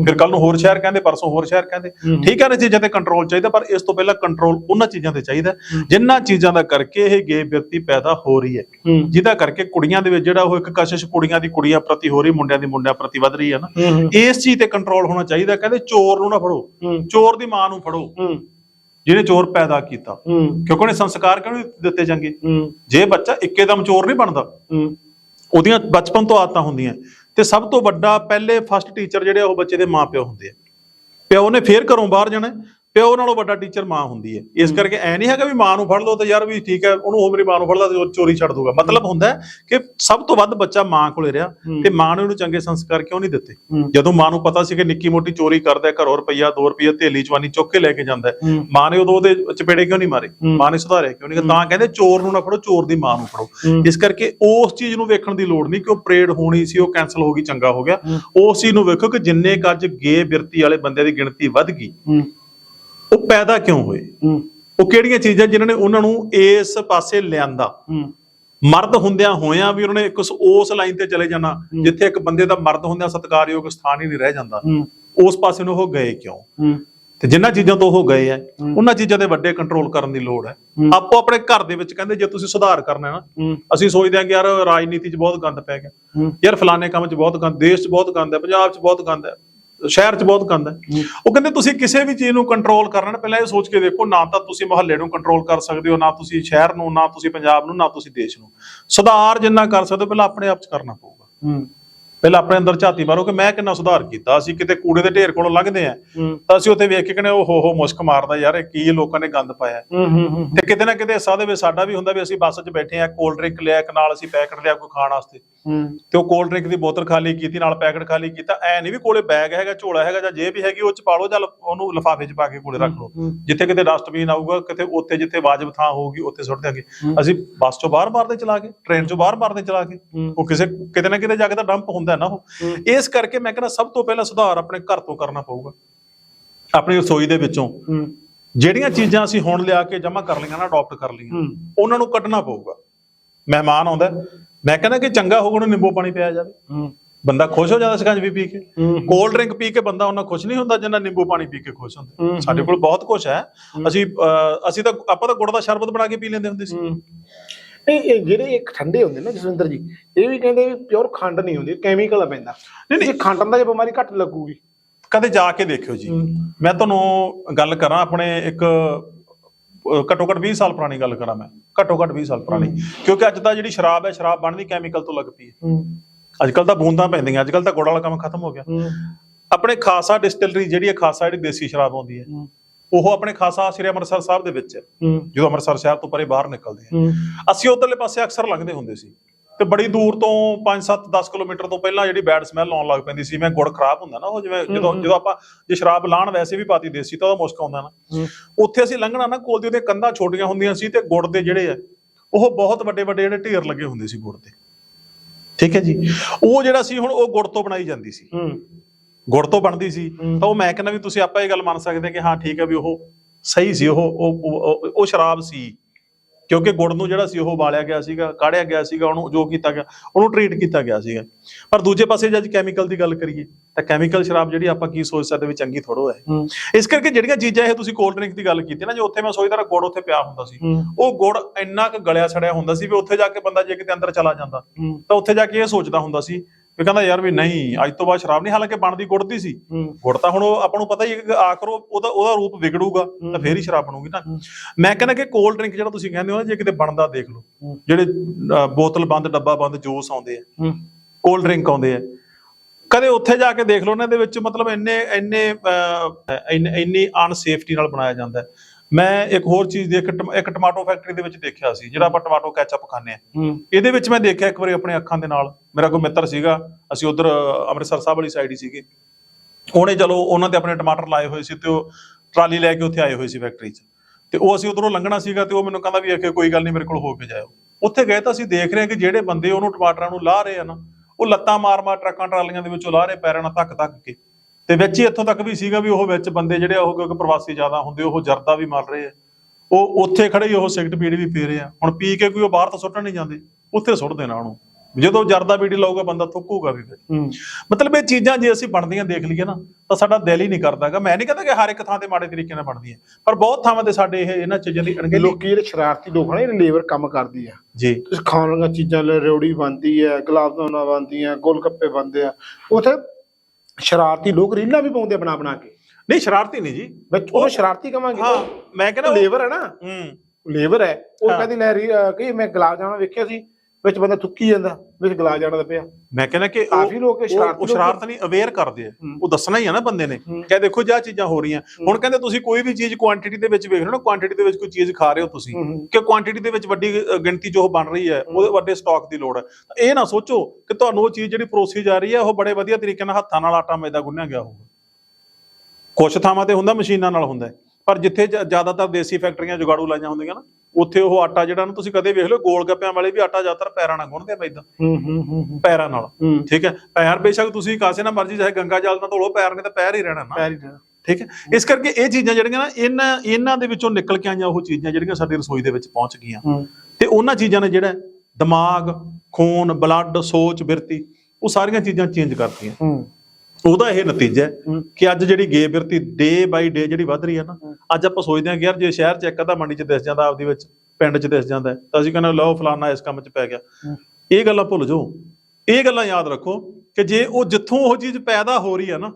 A: ਫਿਰ ਕੱਲ ਨੂੰ ਹੋਰ ਸ਼ਹਿਰ ਕਹਿੰਦੇ ਪਰਸੋਂ ਹੋਰ ਸ਼ਹਿਰ ਕਹਿੰਦੇ। ਠੀਕ ਹੈ ਨਾ ਚੀਜ਼ਾਂ ਤੇ ਕੰਟਰੋਲ ਚਾਹੀਦਾ ਪਰ ਇਸ ਤੋਂ ਪਹਿਲਾਂ ਕੰਟਰੋਲ ਉਹਨਾਂ ਚੀਜ਼ਾਂ ਤੇ ਚਾਹੀਦਾ। ਜਿਨ੍ਹਾਂ ਚੀਜ਼ਾਂ ਦਾ ਕਰਕੇ ਇਹ ਗੇ ਵਿਅਕਤੀ ਪੈਦਾ ਹੋ ਰਹੀ ਹੈ। ਜਿਹਦਾ ਕਰਕੇ ਕੁੜੀਆਂ ਦੇ ਵਿੱਚ ਜਿਹੜਾ ਉਹ ਇੱਕ ਕਸ਼ਿਸ਼ ਕੁੜੀਆਂ ਦੀ ਕੁੜੀਆਂ ਪ੍ਰਤੀ ਹੋ ਰਹੀ ਮੁੰਡਿਆਂ ਦੀ ਮੁੰਡਿਆਂ ਪ੍ਰਤੀ ਵੱਧ ਰਹੀ ਹੈ ਨਾ। ਇਸ ਚੀਜ਼ ਤੇ ਕੰਟਰੋਲ ਹੋਣਾ ਚਾਹੀਦਾ ਕਹਿੰਦੇ ਚੋਰ ਨੂੰ ਨਾ ਫੜੋ। ਚੋਰ ਦੀ ਮਾਂ ਨੂੰ ਫੜੋ। ਜਿਹਨੇ ਚੋਰ ਪੈਦਾ ਕੀਤਾ। ਕਿਉਂਕਿ ਉਹਨੇ ਸੰਸਕਾਰ ਕਿਉਂ ਦਿੱਤੇ ਚੰਗੇ। ਜੇ ਬੱਚਾ ਇੱਕੇਦਮ ਚੋਰ ਨਹੀਂ ਬਣਦਾ। ਉਹਦੀਆਂ ਬਚਪਨ ਤੋਂ ਆਦਤਾਂ ਹੁੰਦੀਆਂ ਤੇ ਸਭ ਤੋਂ ਵੱਡਾ ਪਹਿਲੇ ਫਸਟ ਟੀਚਰ ਜਿਹੜੇ ਉਹ ਬੱਚੇ ਦੇ ਮਾਪਿਓ ਹੁੰਦੇ ਆ ਪਿਓ ਨੇ ਫੇਰ ਘਰੋਂ ਬਾਹਰ ਜਾਣਾ ਪਿਓ ਨਾਲੋਂ ਵੱਡਾ ਟੀਚਰ ਮਾਂ ਹੁੰਦੀ ਹੈ ਇਸ ਕਰਕੇ ਐ ਨਹੀਂ ਹੈਗਾ ਵੀ ਮਾਂ ਨੂੰ ਫੜ ਲਓ ਤੇ ਯਾਰ ਵੀ ਠੀਕ ਹੈ ਉਹਨੂੰ ਉਹ ਮੇਰੀ ਮਾਂ ਨੂੰ ਫੜਦਾ ਤੇ ਉਹ ਚੋਰੀ ਛੱਡ ਦੂਗਾ ਮਤਲਬ ਹੁੰਦਾ ਕਿ ਸਭ ਤੋਂ ਵੱਧ ਬੱਚਾ ਮਾਂ ਕੋਲੇ ਰਿਹਾ ਤੇ ਮਾਂ ਨੇ ਉਹਨੂੰ ਚੰਗੇ ਸੰਸਕਾਰ ਕਿਉਂ ਨਹੀਂ ਦਿੱਤੇ। ਜਦੋਂ ਮਾਂ ਨੂੰ ਪਤਾ ਸੀ ਕਿ ਨਿੱਕੀ ਮੋਟੀ ਚੋਰੀ ਕਰਦਾ ਹੈ, ਘਰੋਂ ਰੁਪਈਆ 2 ਰੁਪਈਆ ਥੇਲੀ ਚਵਾਨੀ ਚੁੱਕ ਕੇ ਲੈ ਕੇ ਜਾਂਦਾ ਹੈ। ਮਾਂ ਨੇ ਉਦੋਂ ਉਹਦੇ ਚਪੇੜੇ ਕਿਉਂ ਨਹੀਂ ਮਾਰੇ। ਮਾਂ ਨੇ ਸੁਧਾਰਿਆ ਕਿਉਂ ਨਹੀਂ ਤਾਂ ਕਹਿੰਦੇ ਚੋਰ ਨੂੰ ਨਾ ਫੜੋ ਚੋਰ ਦੀ ਮਾਂ ਨੂੰ ਫੜੋ। ਇਸ ਕਰਕੇ ਉਸ ਚੀਜ਼ ਨੂੰ ਵੇਖਣ ਦੀ ਲੋੜ ਨਹੀਂ ਕਿ ਉਹ ਪਰੇਡ ਹੋਣੀ ਸੀ ਉਹ ਕੈਨਸਲ ਹੋ ਗਈ ਚੰਗਾ ਹੋ ਗਿਆ। ਉਸ ਚੀਜ਼ ਨੂੰ ਵੇਖੋ ਕਿ ਜਿੰਨੇ ਕੁ ਅੱਜ ਗੇ ਬਿਰਤੀ ਵਾਲੇ ਬੰਦਿਆਂ ਦੀ ਗਿਣਤੀ ਵੱਧ ਗਈ। ਉਹ ਪੈਦਾ ਕਿਉਂ ਹੋਏ। ਉਹ ਕਿਹੜੀਆਂ ਚੀਜ਼ਾਂ ਜਿਨ੍ਹਾਂ ਨੇ ਉਹਨਾਂ ਨੂੰ ਇਸ ਪਾਸੇ ਲਿਆਂਦਾ। ਮਰਦ ਹੁੰਦਿਆਂ ਹੋਇਆਂ ਵੀ ਉਹਨਾਂ ਨੇ ਇੱਕ ਉਸ- ਲਾਈਨ ਤੇ ਚਲੇ ਜਾਣਾ ਜਿੱਥੇ ਇੱਕ ਬੰਦੇ ਦਾ ਮਰਦ ਹੁੰਦਿਆਂ ਸਤਿਕਾਰਯੋਗ ਸਥਾਨ ਹੀ ਨਹੀਂ ਰਹਿ ਜਾਂਦਾ। ਉਸ ਪਾਸੇ ਨੂੰ ਉਹ ਗਏ ਕਿਉਂ। ਤੇ ਜਿੰਨਾ ਚੀਜ਼ਾਂ ਤੋਂ ਉਹ ਗਏ ਆ ਉਹਨਾਂ ਚੀਜ਼ਾਂ ਤੇ ਵੱਡੇ ਕੰਟਰੋਲ ਕਰਨ ਦੀ ਲੋੜ ਹੈ ਆਪੋ ਆਪਣੇ ਘਰ ਦੇ ਵਿੱਚ ਕਹਿੰਦੇ ਜੇ ਤੁਸੀਂ ਸੁਧਾਰ ਕਰਨਾ ਹੈ ਨਾ। ਅਸੀਂ ਸੋਚਦੇ ਹਾਂ ਕਿ ਯਾਰ ਰਾਜਨੀਤੀ 'ਚ ਬਹੁਤ ਗੰਦ ਪੈ ਗਿਆ। ਯਾਰ ਫਲਾਣੇ ਕੰਮ 'ਚ ਬਹੁਤ ਗੰਦ ਦੇਸ਼ 'ਚ ਬਹੁਤ ਗੰਦ ਹੈ ਪੰਜਾਬ 'ਚ ਬਹੁਤ ਗੰਦ ਹੈ ਸ਼ਹਿਰ 'ਚ ਬਹੁਤ ਗੰਦ ਹੈ। ਉਹ ਕਹਿੰਦੇ ਤੁਸੀਂ ਕਿਸੇ ਵੀ ਚੀਜ਼ ਨੂੰ ਕੰਟਰੋਲ ਕਰਨਾ ਨਾ ਪਹਿਲਾਂ ਇਹ ਸੋਚ ਕੇ ਦੇਖੋ ਨਾ ਤਾਂ ਤੁਸੀਂ ਮੁਹੱਲੇ ਨੂੰ ਕੰਟਰੋਲ ਕਰ ਸਕਦੇ ਹੋ ਨਾ ਤੁਸੀਂ ਸ਼ਹਿਰ ਨੂੰ ਨਾ ਤੁਸੀਂ ਪੰਜਾਬ ਨੂੰ ਨਾ ਤੁਸੀਂ ਦੇਸ਼ ਨੂੰ। ਸੁਧਾਰ ਜਿੰਨਾ ਕਰ ਸਕਦੇ ਹੋ ਪਹਿਲਾਂ ਆਪਣੇ ਆਪ 'ਚ ਕਰਨਾ ਪਊਗਾ। ਪਹਿਲਾਂ ਆਪਣੇ ਅੰਦਰ ਝਾਤੀ ਮਾਰੋ ਕਿ ਮੈਂ ਕਿੰਨਾ ਸੁਧਾਰ ਕੀਤਾ ਅਸੀਂ ਕਿਤੇ ਕੂੜੇ ਦੇ ਢੇਰ ਕੋਲੋਂ ਲੰਘਦੇ ਆ। ਤਾਂ ਅਸੀਂ ਉੱਥੇ ਵੇਖ ਕੇ ਕਹਿੰਦੇ ਉਹ ਹੋ ਹੋ ਮੁਸ਼ਕ ਮਾਰਦਾ ਯਾਰ ਇਹ ਕੀ ਲੋਕਾਂ ਨੇ ਗੰਦ ਪਾਇਆ। ਤੇ ਕਿਤੇ ਨਾ ਕਿਤੇ ਹਿੱਸਾ ਦੇ ਵਿੱਚ ਸਾਡਾ ਵੀ ਹੁੰਦਾ ਵੀ ਅਸੀਂ ਬੱਸ 'ਚ ਬੈਠੇ ਆ ਕੋਲਡ ਡਰਿੰਕ ਲਿਆ ਇੱਕ ਨਾਲ ਅਸੀਂ ਪੈਕਟ ਲਿਆ ਕੋਈ ਖਾਣ ਵਾਸਤੇ। ਤੇ ਉਹ ਕੋਲਡ ਡਰਿੰਕ ਦੀ ਬੋਤਲ ਖਾਲੀ ਕੀਤੀ ਨਾਲ ਪੈਕਟ ਖਾਲੀ ਕੀਤਾ ਐ ਨਹੀਂ ਵੀ ਕੋਲੇ ਬੈਗ ਹੈਗਾ ਝੋਲਾ ਹੈਗਾ ਜਾਂ ਜੇਬ ਵੀ ਹੈਗੀ ਉਹ ਚ ਪਾ ਲਓ ਜਾਂ ਉਹਨੂੰ ਲਿਫਾਫੇ 'ਚ ਪਾ ਕੇ ਕੋਲੇ ਰੱਖ ਲਓ। ਜਿੱਥੇ ਕਿਤੇ ਡਸਟਬਿਨ ਆਊਗਾ ਕਿਤੇ ਉੱਥੇ ਜਿੱਥੇ ਵਾਜਬ ਥਾਂ ਹੋਊਗੀ ਉੱਥੇ ਸੁੱਟ ਦਿਆਂਗੇ ਅਸੀਂ ਬੱਸ 'ਚੋਂ ਬਾਹਰ ਮਾਰਦੇ ਚਲਾ ਕੇ ਟ੍ਰੇਨ 'ਚੋਂ ਬਾਹਰ ਮਾਰਦੇ ਚਲਾ ਕੇ। ਉਹ ਕਿਸੇ ਕਿਤੇ ਨਾ ਕਿਤੇ ਜਾ ਕੇ ਤਾਂ ਡੰਪ ਹੁੰਦਾ ਨਾ ਉਹ। ਇਸ ਕਰਕੇ ਮੈਂ ਕਹਿੰਦਾ ਸਭ ਤੋਂ ਪਹਿਲਾਂ ਸੁਧਾਰ ਆਪਣੇ ਘਰ ਤੋਂ ਕਰਨਾ ਪਊਗਾ। ਆਪਣੀ ਰਸੋਈ ਦੇ ਵਿੱਚੋਂ। ਜਿਹੜੀਆਂ ਚੀਜ਼ਾਂ ਅਸੀਂ ਹੁਣ ਲਿਆ ਕੇ ਜਮ੍ਹਾਂ ਕਰ ਲਈਆਂ ਨਾ ਅਡਾਪਟ ਕਰ ਲਈਆਂ। ਉਹਨਾਂ ਨੂੰ ਕੱਢਣਾ ਪਊਗਾ। ਮਹਿਮਾਨ ਆਉਂਦਾ ਮੈਂ ਕਹਿੰਦਾ ਕਿ ਚੰਗਾ ਹੋਊਗਾ ਉਹਨੂੰ ਨਿੰਬੂ ਪਾਣੀ ਪਿਆ ਜਾਵੇ। ਬੰਦਾ ਖੁਸ਼ ਹੋ ਜਾਂਦਾ ਸ਼ਿਕੰਜਵੀ ਪੀ ਕੇ। ਕੋਲਡ ਡਰਿੰਕ ਪੀ ਕੇ ਬੰਦਾ ਉਹਨਾਂ ਖੁਸ਼ ਨਹੀਂ ਹੁੰਦਾ ਜਿੰਨਾ ਨਿੰਬੂ ਪਾਣੀ ਪੀ ਕੇ ਖੁਸ਼ ਹੁੰਦਾ। ਸਾਡੇ ਕੋਲ ਬਹੁਤ ਕੁਝ ਹੈ। ਅਸੀਂ ਅਸੀਂ ਤਾਂ ਆਪਾਂ ਤਾਂ ਗੁੜ ਦਾ ਸ਼ਰਬਤ ਬਣਾ ਕੇ ਪੀ ਲੈਂਦੇ ਹੁੰਦੇ ਸੀ।
B: ਹੂੰ ਇਹ ਜਿਹੜੇ ਇੱਕ ਠੰਡੇ ਹੁੰਦੇ ਨਾ ਜਸਵਿੰਦਰ ਜੀ ਇਹ ਵੀ ਕਹਿੰਦੇ ਪਿਓਰ ਖੰਡ ਨਹੀਂ ਹੁੰਦੀ ਕੈਮੀਕਲ ਪੈਂਦਾ।
A: ਨਹੀਂ, ਨਹੀਂ।
B: ਜੇ ਖੰਡ ਦਾ ਜੇ ਬਿਮਾਰੀ ਘੱਟ ਲੱਗੂਗੀ।
A: ਕਦੇ ਜਾ ਕੇ ਦੇਖਿਓ ਜੀ। ਮੈਂ ਤੁਹਾਨੂੰ ਗੱਲ ਕਰਾਂ ਆਪਣੇ ਇੱਕ ਘੱਟੋ ਘੱਟ 20 ਸਾਲ ਪੁਰਾਣੀ ਗੱਲ ਕਰਾਂ ਮੈਂ। ਘੱਟੋ ਘੱਟ 20 ਸਾਲ ਪੁਰਾਣੀ। ਕਿਉਂਕਿ ਅੱਜ ਤਾਂ ਜਿਹੜੀ ਸ਼ਰਾਬ ਹੈ ਸ਼ਰਾਬ ਬਣਦੀ ਕੈਮੀਕਲ ਤੋਂ ਲੱਗ ਪਈ ਹੈ। ਅੱਜ ਕੱਲ ਤਾਂ ਬੂੰਦਾਂ ਪੈਂਦੀਆਂ ਅੱਜ ਕੱਲ ਤਾਂ ਗੁੜ ਵਾਲਾ ਕੰਮ ਖਤਮ ਹੋ ਗਿਆ। ਆਪਣੇ ਖਾਸਾ ਡਿਸਟਿਲਰੀ ਜਿਹੜੀ ਹੈ ਖਾਸਾ ਜਿਹੜੀ ਦੇਸੀ ਸ਼ਰਾਬ ਆਉਂਦੀ ਹੂੰ। ਉਹ ਆਪਣੇ ਖਾਸਾ ਸ੍ਰੀ ਅੰਮ੍ਰਿਤਸਰ ਸਾਹਿਬ ਦੇ ਵਿੱਚ ਹੈ। ਜਦੋਂ ਅੰਮ੍ਰਿਤਸਰ ਸ਼ਹਿਰ ਤੋਂ ਪਰੇ ਬਾਹਰ ਨਿਕਲਦੇ ਆ ਅਸੀਂ ਉਧਰਲੇ ਪਾਸੇ ਅਕਸਰ ਲੰਘਦੇ ਹੁੰਦੇ ਸੀ ਤੇ ਬੜੀ ਦੂਰ ਤੋਂ 5-7 10 ਕਿਲੋਮੀਟਰ ਤੋਂ ਪਹਿਲਾਂ ਜਿਹੜੀ ਬੈਡ ਸਮੈਲ ਆਉਣ ਲੱਗ ਪੈਂਦੀ ਸੀ ਮੈਂ ਗੁੜ ਖਰਾਬ ਹੁੰਦਾ ਨਾ ਉਹ ਜਿਵੇਂ ਜਦੋਂ ਜਦੋਂ ਆਪਾਂ ਜੇ ਸ਼ਰਾਬ ਲਾਣ ਵੈਸੇ ਵੀ ਪਾਤੀ ਦੇਸੀ ਤਾਂ ਉਹਦਾ ਮੁਸ਼ਕ ਆਉਂਦਾ ਨਾ। ਉੱਥੇ ਅਸੀਂ ਲੰਘਣਾ ਨਾ ਕੋਲ ਦੀ ਉਹਦੇ ਕੰਧਾਂ ਛੋਟੀਆਂ ਹੁੰਦੀਆਂ ਸੀ ਤੇ ਗੁੜ ਦੇ ਜਿਹੜੇ ਆ ਉਹ ਬਹੁਤ ਵੱਡੇ ਵੱਡੇ ਜਿਹੜੇ ਢੇਰ ਲੱਗੇ ਹੁੰਦੇ ਸੀ ਗੁੜ ਦੇ। ਠੀਕ ਹੈ ਜੀ? ਉਹ ਜਿਹੜਾ ਸੀ ਹੁਣ ਉਹ ਗੁੜ ਤੋਂ ਬਣਾਈ ਜਾਂਦੀ ਸੀ। ਗੁੜ ਤੋਂ ਬਣਦੀ ਸੀ। ਤਾਂ ਉਹ ਮੈਂ ਕਹਿੰਦਾ ਵੀ ਤੁਸੀਂ ਆਪਾਂ ਇਹ ਗੱਲ ਮੰਨ ਸਕਦੇ ਕਿ ਹਾਂ ਠੀਕ ਹੈ ਵੀ ਉਹ ਸਹੀ ਸੀ ਉਹ ਉਹ- ਸ਼ਰਾਬ ਸੀ। ਕਿਉਂਕਿ ਗੁੜ ਨੂੰ ਜਿਹੜਾ ਸੀ ਉਹ ਉਬਾਲਿਆ ਗਿਆ ਸੀਗਾ ਕਾੜਿਆ ਗਿਆ ਸੀਗਾ ਉਹਨੂੰ ਜੋ ਕੀਤਾ ਗਿਆ ਉਹਨੂੰ ਟ੍ਰੀਟ ਕੀਤਾ ਗਿਆ ਸੀਗਾ। ਪਰ ਦੂਜੇ ਪਾਸੇ ਜੇ ਅੱਜ ਕੈਮੀਕਲ ਦੀ ਗੱਲ ਕਰੀਏ ਤਾਂ ਕੈਮੀਕਲ ਸ਼ਰਾਬ ਜਿਹੜੀ ਆਪਾਂ ਕੀ ਸੋਚ ਸਕਦੇ ਵੀ ਚੰਗੀ ਥੋੜੋ ਹੈ। ਇਸ ਕਰਕੇ ਜਿਹੜੀਆਂ ਚੀਜ਼ਾਂ ਇਹ ਤੁਸੀਂ ਕੋਲਡ ਡਰਿੰਕ ਦੀ ਗੱਲ ਕੀਤੀ ਨਾ ਜੇ ਉੱਥੇ ਮੈਂ ਸੋਚਦਾ ਗੁੜ ਉੱਥੇ ਪਿਆ ਹੁੰਦਾ ਸੀ। ਉਹ ਗੁੜ ਇੰਨਾ ਕੁ ਗਲਿਆ ਸੜਿਆ ਹੁੰਦਾ ਸੀ ਵੀ ਉੱਥੇ ਜਾ ਕੇ ਬੰਦਾ ਜੇ ਕਿਤੇ ਅੰਦਰ ਚਲਾ ਜਾਂਦਾ ਤਾਂ ਉੱਥੇ ਜਾ ਕੇ ਇਹ ਸੋਚਦਾ ਹੁੰਦਾ ਸੀ ਵੀ ਕਹਿੰਦਾ ਯਾਰ ਵੀ ਨਹੀਂ ਅੱਜ ਤੋਂ ਬਾਅਦ ਸ਼ਰਾਬ ਨਹੀਂ ਹਾਲਾਂਕਿ ਬਣਦੀ ਗੁੜ ਦੀ ਸੀ ਗੁੜ ਤਾਂ ਹੁਣ ਉਹ ਆਪਾਂ ਨੂੰ ਪਤਾ ਹੀ ਹੈ ਕਿ ਆਖਰ ਉਹ- ਉਹਦਾ ਉਹਦਾ ਰੂਪ ਵਿਗੜੂਗਾ ਤਾਂ ਫੇਰ ਹੀ ਸ਼ਰਾਬ ਬਣੂਗੀ ਨਾ। ਮੈਂ ਕਹਿੰਦਾ ਕਿ ਕੋਲਡ ਡਰਿੰਕ ਜਿਹੜਾ ਤੁਸੀਂ ਕਹਿੰਦੇ ਹੋ ਨਾ ਜੇ ਕਿਤੇ ਬਣਦਾ ਦੇਖ ਲਓ। ਜਿਹੜੇ ਬੋਤਲ ਬੰਦ ਡੱਬਾ ਬੰਦ ਜੂਸ ਆਉਂਦੇ ਆ। ਕੋਲਡ ਡਰਿੰਕ ਆਉਂਦੇ ਆ। ਕਦੇ ਉੱਥੇ ਜਾ ਕੇ ਦੇਖ ਲਓ ਉਹਨਾਂ ਦੇ ਵਿੱਚ ਮਤਲਬ ਇੰਨੇ ਇੰਨੇ- ਇੰਨੀ ਅਨਸੇਫਟੀ ਨਾਲ ਬਣਾਇਆ ਜਾਂਦਾ ਹੈ। ਮੈਂ ਇੱਕ ਹੋਰ ਚੀਜ਼ ਦੇਖ ਇੱਕ ਟਮਾਟੋ ਫੈਕਟਰੀ ਦੇ ਵਿੱਚ ਦੇਖਿਆ ਸੀ ਜਿਹੜਾ ਆਪਾਂ ਟਮਾਟੋ ਕੈਚਅਪ ਖਾਂਦੇ ਆ ਇਹਦੇ ਵਿੱਚ ਮੈਂ ਦੇਖਿਆ ਇੱਕ ਵਾਰੀ ਆਪਣੇ ਅੱਖਾਂ ਦੇ ਨਾਲ ਮੇਰਾ ਕੋਈ ਮਿੱਤਰ ਸੀਗਾ ਅਸੀਂ ਉਧਰ ਅੰਮ੍ਰਿਤਸਰ ਸਾਹਿਬ ਵਾਲੀ ਸਾਈਡ ਹੀ ਸੀਗੇ। ਉਹਨੇ ਚਲੋ ਉਹਨਾਂ ਤੇ ਆਪਣੇ ਟਮਾਟਰ ਲਾਏ ਹੋਏ ਸੀ ਤੇ ਉਹ ਟਰਾਲੀ ਲੈ ਕੇ ਉੱਥੇ ਆਏ ਹੋਏ ਸੀ ਫੈਕਟਰੀ 'ਚ। ਤੇ ਉਹ ਅਸੀਂ ਉਧਰੋਂ ਲੰਘਣਾ ਸੀਗਾ ਤੇ ਉਹ ਮੈਨੂੰ ਕਹਿੰਦਾ ਵੀ ਆਖੇ ਕੋਈ ਗੱਲ ਨਹੀਂ ਮੇਰੇ ਕੋਲ ਹੋ ਕੇ ਜਾਇਓ। ਉੱਥੇ ਗਏ ਤਾਂ ਅਸੀਂ ਦੇਖ ਰਹੇ ਹਾਂ ਕਿ ਜਿਹੜੇ ਬੰਦੇ ਉਹਨੂੰ ਟਮਾਟਰਾਂ ਨੂੰ ਲਾਹ ਰਹੇ ਆ ਨਾ ਉਹ ਲੱਤਾਂ ਮਾਰ-ਮਾਰ ਟਰੱਕਾਂ ਟਰਾਲੀਆਂ ਦੇ ਵਿੱਚੋਂ ਲਾਹ ਰਹੇ ਪੈਰਾਂ ਨਾਲ ਧੱਕ-ਧੱਕ ਕੇ। ਤੇ ਵਿੱਚ ਹੀ ਇੱਥੋਂ ਤੱਕ ਵੀ ਸੀਗਾ ਵੀ ਉਹ ਵਿੱਚ ਬੰਦੇ ਜਿਹੜੇ ਆ ਉਹ ਕਿਉਂਕਿ ਪ੍ਰਵਾਸੀ ਜ਼ਿਆਦਾ ਹੁੰਦੇ ਉਹ ਜਰਦਾ ਵੀ ਮਾਰ ਰਹੇ ਆ। ਉਹ ਉੱਥੇ ਖੜੇ ਹੀ ਉਹ ਸਿਗਰਟ ਬੀੜੀ ਵੀ ਪੀ ਰਹੇ ਆ। ਹੁਣ ਪੀ ਕੇ ਕੋਈ ਉਹ ਬਾਹਰ ਤਾਂ ਸੁੱਟਣ ਨਹੀਂ ਜਾਂਦੇ ਉੱਥੇ ਸੁੱਟ ਦੇਣਾ ਉਹਨੂੰ। ਜਦੋਂ ਜਰਦਾ ਬੀੜੀ ਲਾਊਗਾ ਬੰਦਾ ਥੁੱਕੂਗਾ ਵੀ ਫਿਰ। ਮਤਲਬ ਇਹ ਚੀਜ਼ਾਂ ਜੇ ਅਸੀਂ ਬਣਦੀਆਂ ਦੇਖ ਲਈਏ ਨਾ ਤਾਂ ਸਾਡਾ ਦਿਲ ਹੀ ਨਹੀਂ ਕਰਦਾਗਾ। ਮੈਂ ਨਹੀਂ ਕਹਿੰਦਾ ਕਿ ਹਰ ਇੱਕ ਥਾਂ ਤੇ ਮਾੜੇ ਤਰੀਕੇ ਨਾਲ ਬਣਦੀਆਂ ਪਰ ਬਹੁਤ ਥਾਵਾਂ ਤੇ ਸਾਡੇ ਇਹ ਇਹਨਾਂ ਚੀਜ਼ਾਂ ਦੀ ਅਣਗਹਿਲੀ
B: ਲੋਕੀ ਜਿਹੜੇ ਸ਼ਰਾਰਤੀ ਲੋਕ ਨੇ ਇਹ ਲੇਬਰ ਕੰਮ ਕਰਦੀ ਆ।
A: ਜੀ।
B: ਤੁਸੀਂ ਖਾਣ ਵਾਲੀਆਂ ਚੀਜ਼ਾਂ ਲੈ ਰਿਉੜੀ ਬਣਦੀ ਹੈ ਗੁਲਾਬ ਜਾਮੁਨਾਂ ਬਣਦੀਆਂ ਗੋਲ ਗੱਪੇ ਬਣਦੇ ਆ। ਉਥੇ ਸ਼ਰਾਰਤੀ ਲੋਕ ਰੀਲਾਂ ਵੀ ਪਾਉਂਦੇ ਬਣਾ ਬਣਾ ਕੇ।
A: ਨਹੀਂ ਸ਼ਰਾਰਤੀ ਨਹੀਂ ਜੀ।
B: ਵਿੱਚ ਉਹ ਸ਼ਰਾਰਤੀ ਕਵਾਂਗੇ।
A: ਹਾਂ ਮੈਂ ਕਹਿੰਦਾ
B: ਲੇਬਰ ਹੈ ਨਾ।
A: ਹੂੰ।
B: ਲੇਬਰ ਹੈ। ਉਹ। ਕਹਿੰਦੀ ਲੈ ਰਹੀ ਅਹ, ਕਿ ਮੈਂ ਗੁਲਾਬ ਜਾਮੁਨ ਵੇਖਿਆ ਸੀ। ਵਿੱਚ ਬੰਦਾ ਥੁੱਕੀ ਜਾਂਦਾ ਵਿੱਚ ਜਾਮੁਨ ਦਾ ਪਿਆ
A: ਮੈਂ ਕਹਿੰਦਾ ਕਿ
B: ਕਾਫੀ ਲੋਕ ਸ਼ਰਾਰਤੀ
A: ਸ਼ਰਾਰਤ ਨਹੀਂ ਅਵੇਅਰ ਕਰਦੇ ਆ। ਉਹ ਦੱਸਣਾ ਹੀ ਆ ਨਾ ਬੰਦੇ ਨੇ। ਕਿ ਦੇਖੋ ਜਿਆ ਚੀਜ਼ਾਂ ਹੋ ਰਹੀਆਂ ਹੁਣ ਕਹਿੰਦੇ ਤੁਸੀਂ ਕੋਈ ਵੀ ਚੀਜ਼ ਕੁਆਂਟੀਟੀ ਦੇ ਵਿੱਚ ਵੇਖ ਰਹੇ ਹੋ ਨਾ ਕੁਆਂਟੀਟੀ ਦੇ ਵਿੱਚ ਕੋਈ ਚੀਜ਼ ਖਾ ਰਹੇ ਹੋ ਤੁਸੀਂ। ਕਿ ਕੁਆਂਟੀਟੀ ਦੇ ਵਿੱਚ ਵੱਡੀ ਗਿਣਤੀ ਜੋ ਬਣ ਰਹੀ ਹੈ ਉਹਦੇ ਵੱਡੇ ਸਟਾਕ ਦੀ ਲੋੜ ਹੈ ਇਹ ਨਾ ਸੋਚੋ ਕਿ ਤੁਹਾਨੂੰ ਉਹ ਚੀਜ਼ ਜਿਹੜੀ ਪਰੋਸੀ ਜਾ ਰਹੀ ਹੈ ਉਹ ਬੜੇ ਵਧੀਆ ਤਰੀਕੇ ਨਾਲ ਹੱਥਾਂ ਨਾਲ ਆਟਾ ਮੈਦਾ ਗੁੰਨਿਆ ਗਿਆ ਹੋਊਗਾ ਕੁਝ ਥਾਵਾਂ ਤੇ ਹੁੰਦਾ ਮਸ਼ੀਨਾਂ ਨਾਲ ਹੁੰਦਾ। ਪਰ ਜਿੱਥੇ ਜ਼ਿਆਦਾਤਰ ਦੇਸੀ ਫੈਕਟਰੀਆਂ ਜੁਗਾੜੂ ਲਾਈਆਂ ਹੁੰਦੀਆਂ ਨਾ ਉੱਥੇ ਉਹ ਆਟਾ ਜਿਹੜਾ ਨਾ ਤੁਸੀਂ ਕਦੇ ਵੇਖ ਲਓ ਗੋਲ ਗੱਪਿਆਂ ਵਾਲੇ ਵੀ ਆਟਾ ਜ਼ਿਆਦਾਤਰ ਪੈਰਾਂ ਨਾਲ ਗੁੰਨਦੇ ਆ ਮੈਦਾ
B: ਹੂੰ ਹੂੰ ਹੂੰ ਹੂੰ।
A: ਪੈਰਾਂ ਨਾਲ।
B: ਹੂੰ।
A: ਠੀਕ ਹੈ? ਪੈਰ ਬੇਸ਼ੱਕ ਤੁਸੀਂ ਕਾਸੇ ਨਾਲ ਮਰਜ਼ੀ ਚਾਹੇ ਗੰਗਾ ਜਲ ਨਾਲ ਧੋਲੋ ਪੈਰ ਨੇ ਤਾਂ ਪੈਰ ਹੀ ਰਹਿਣਾ ਨਾ।
B: ਪੈਰੀ ਜਾਣਾ।
A: ਠੀਕ ਹੈ? ਇਸ ਕਰਕੇ ਇਹ ਚੀਜ਼ਾਂ ਜਿਹੜੀਆਂ ਨਾ ਇਹਨਾਂ ਇਹਨਾਂ ਦੇ ਵਿੱਚੋਂ ਨਿਕਲ ਕੇ ਆਈਆਂ ਉਹ ਚੀਜ਼ਾਂ ਜਿਹੜੀਆਂ ਸਾਡੀ ਰਸੋਈ ਦੇ ਵਿੱਚ ਪਹੁੰਚ ਗਈਆਂ।
B: ਹੂੰ।
A: ਤੇ ਉਹਨਾਂ ਚੀਜ਼ਾਂ ਨੇ ਜਿਹੜਾ ਦਿਮਾਗ ਖੂਨ ਬਲੱਡ ਸੋਚ ਬਿਰਤੀ ਉਹ ਸਾਰੀਆਂ ਚੀਜ਼ਾਂ ਚੇਂਜ ਕਰਤੀਆਂ।
B: ਹੂੰ।
A: ਉਹਦਾ ਇਹ ਨਤੀਜਾ ਹੈ। ਕਿ ਅੱਜ ਜਿਹੜੀ ਗੇ ਬਿਰਤੀ ਡੇ ਬਾਈ ਡੇ ਜਿਹੜੀ ਵੱਧ ਰਹੀ ਹੈ ਨਾ ਅੱਜ ਆਪਾਂ ਸੋਚਦੇ ਹਾਂ ਕਿ ਯਾਰ ਜੇ ਸ਼ਹਿਰ 'ਚ ਇੱਕ ਅੱਧਾ ਮੰਡੀ 'ਚ ਦਿਸ ਜਾਂਦਾ ਆਪਦੀ ਵਿੱਚ ਪਿੰਡ 'ਚ ਦਿਸ ਜਾਂਦਾ ਤਾਂ ਅਸੀਂ ਕਹਿੰਦੇ ਲਓ ਫਲਾਨਾ ਇਸ ਕੰਮ 'ਚ ਪੈ ਗਿਆ। ਇਹ ਗੱਲਾਂ ਭੁੱਲ ਜਾਓ। ਇਹ ਗੱਲਾਂ ਯਾਦ ਰੱਖੋ ਕਿ ਜੇ ਉਹ ਜਿੱਥੋਂ ਉਹ ਚੀਜ਼ ਪੈਦਾ ਹੋ ਰਹੀ ਹੈ ਨਾ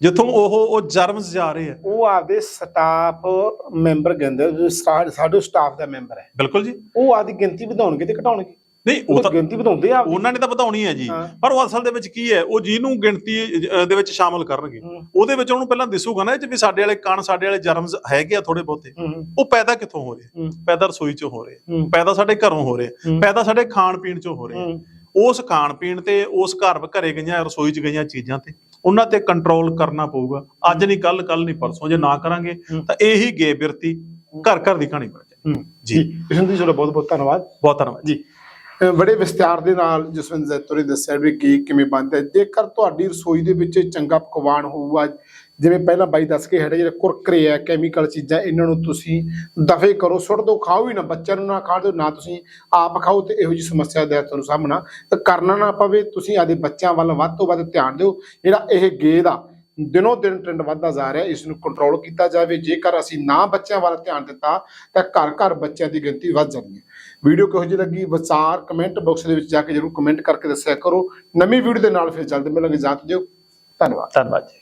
A: ਜਿੱਥੋਂ ਉਹ ਉਹ ਜਰਮਸ ਜਾ ਰਹੇ ਆ
B: ਉਹ ਆਪਦੇ ਸਟਾਫ ਮੈਂਬਰ ਕਹਿੰਦੇ ਸਾਡੇ ਸਟਾਫ ਦਾ ਮੈਂਬਰ ਹੈ।
A: ਬਿਲਕੁਲ ਜੀ।
B: ਉਹ ਆਪਦੀ ਗਿਣਤੀ ਵਧਾਉਣਗੇ ਤੇ ਘਟਾਉਣਗੇ।
A: ਨਹੀਂ
B: ਉਹ
A: ਤਾਂ
B: ਗਿਣਤੀ ਵਧਾਉਂਦੇ ਆ।
A: ਉਹਨਾਂ ਨੇ ਤਾਂ ਵਧਾਉਣੀ ਹੈ ਜੀ। ਪਰ ਉਹ ਅਸਲ ਦੇ ਵਿੱਚ ਕੀ ਹੈ ਉਹ ਜਿਹਨੂੰ ਗਿਣਤੀ ਦੇ ਵਿੱਚ ਸ਼ਾਮਲ ਕਰਨਗੇ। ਉਹਦੇ ਵਿੱਚ ਉਹਨੂੰ ਪਹਿਲਾਂ ਦਿਸੂਗਾ ਨਾ ਇਹ 'ਚ ਵੀ ਸਾਡੇ ਵਾਲੇ ਕਣ ਸਾਡੇ ਵਾਲੇ ਜਰਮਸ ਹੈਗੇ ਆ ਥੋੜੇ ਬਹੁਤੇ। ਉਹ ਪੈਦਾ ਕਿੱਥੋਂ ਹੋ ਰਹੇ ਪੈਦਾ ਰਸੋਈ 'ਚੋਂ ਹੋ ਰਹੇ ਪੈਦਾ ਸਾਡੇ ਘਰੋਂ ਹੋ ਰਹੇ। ਪੈਦਾ ਸਾਡੇ ਖਾਣ ਪੀਣ 'ਚੋਂ ਹੋ ਰਹੇ ਉਸ ਖਾਣ ਪੀਣ ਤੇ ਉਸ ਘਰ ਘਰੇ ਗਈਆਂ ਰਸੋਈ 'ਚ ਗਈਆਂ ਚੀਜ਼ਾਂ ਤੇ ਉਹਨਾਂ ਤੇ ਕੰਟਰੋਲ ਕਰਨਾ ਪਊਗਾ। ਅੱਜ ਨਹੀਂ ਕੱਲ ਕੱਲ ਨਹੀਂ ਪਰਸੋਂ ਜੇ ਨਾ ਕਰਾਂਗੇ। ਤਾਂ ਇਹੀ ਗੇ ਬਿਰਤੀ ਘਰ ਘਰ ਦੀ ਕਹਾਣੀ ਬਣ ਜਾਏ। ਜੀ।
B: ਕਿਸ਼ਨ ਜੀ ਤੁਹਾਡਾ ਬਹੁਤ ਬਹੁਤ ਧੰਨਵਾਦ।
A: ਬਹੁਤ ਧੰਨਵਾਦ।
B: ਜੀ। ਬੜੇ ਵਿਸਤਾਰ ਦੇ ਨਾਲ ਜਸਵਿੰਦਰ ਜ਼ੈਤੋ ਦੱਸਿਆ ਵੀ ਕੀ ਕਿਵੇਂ ਬਣਦਾ ਜੇਕਰ ਤੁਹਾਡੀ ਰਸੋਈ ਦੇ ਵਿੱਚ ਚੰਗਾ ਪਕਵਾਨ ਹੋਊਗਾ, ਜਿਵੇਂ ਪਹਿਲਾਂ ਬਾਈ ਦੱਸ ਕੇ ਹਟੇ, ਜਿਹੜੇ ਕੁਰਕਰੇ ਆ ਕੈਮੀਕਲ ਚੀਜ਼ਾਂ, ਇਹਨਾਂ ਨੂੰ ਤੁਸੀਂ ਦਫੇ ਕਰੋ, ਸੁੱਟ ਦਿਓ ਖਾਓ ਹੀ ਨਾ, ਬੱਚਿਆਂ ਨੂੰ ਨਾ ਖਾਣ ਦਿਓ, ਨਾ ਤੁਸੀਂ ਆਪ ਖਾਓ ਤੇ ਇਹੋ ਜਿਹੀ ਸਮੱਸਿਆ ਦਾ ਤੁਹਾਨੂੰ ਸਾਹਮਣਾ ਕਰਨਾ ਨਾ ਪਵੇ, ਤੁਸੀਂ ਆਦੇ ਬੱਚਿਆਂ ਵੱਲ ਵੱਧ ਤੋਂ ਵੱਧ ਧਿਆਨ ਦਿਓ। ਜਿਹੜਾ ਇਹ ਗੇ ਦਾ ਦਿਨੋ ਦਿਨ ਟ੍ਰੈਂਡ ਵੱਧਦਾ ਜਾ ਰਿਹਾ, ਇਸ ਨੂੰ ਕੰਟਰੋਲ ਕੀਤਾ ਜਾਵੇ। ਜੇਕਰ ਅਸੀਂ ਨਾ ਬੱਚਿਆਂ ਵੱਲ ਧਿਆਨ ਦਿੱਤਾ, ਤਾਂ ਘਰ ਘਰ ਬੱਚਿਆਂ ਦੀ ਗਿਣਤੀ ਵੱਧ ਜਾਣੀ ਹੈ। ਵੀਡੀਓ ਕਿਹੋ ਜਿਹੀ ਲੱਗੀ, ਵਿਚਾਰ ਕਮੈਂਟ ਬਾਕਸ ਦੇ ਵਿੱਚ ਜਾ ਕੇ ਜਰੂਰ ਕਮੈਂਟ ਕਰਕੇ ਦੱਸਿਆ ਕਰੋ। ਨਵੀਂ ਵੀਡੀਓ ਦੇ ਨਾਲ ਫਿਰ ਜਲਦ ਮਿਲਾਂਗੇ ਜਾਤ ਦਿਓ। ਧੰਨਵਾਦ।
C: ਧੰਨਵਾਦ ਜੀ।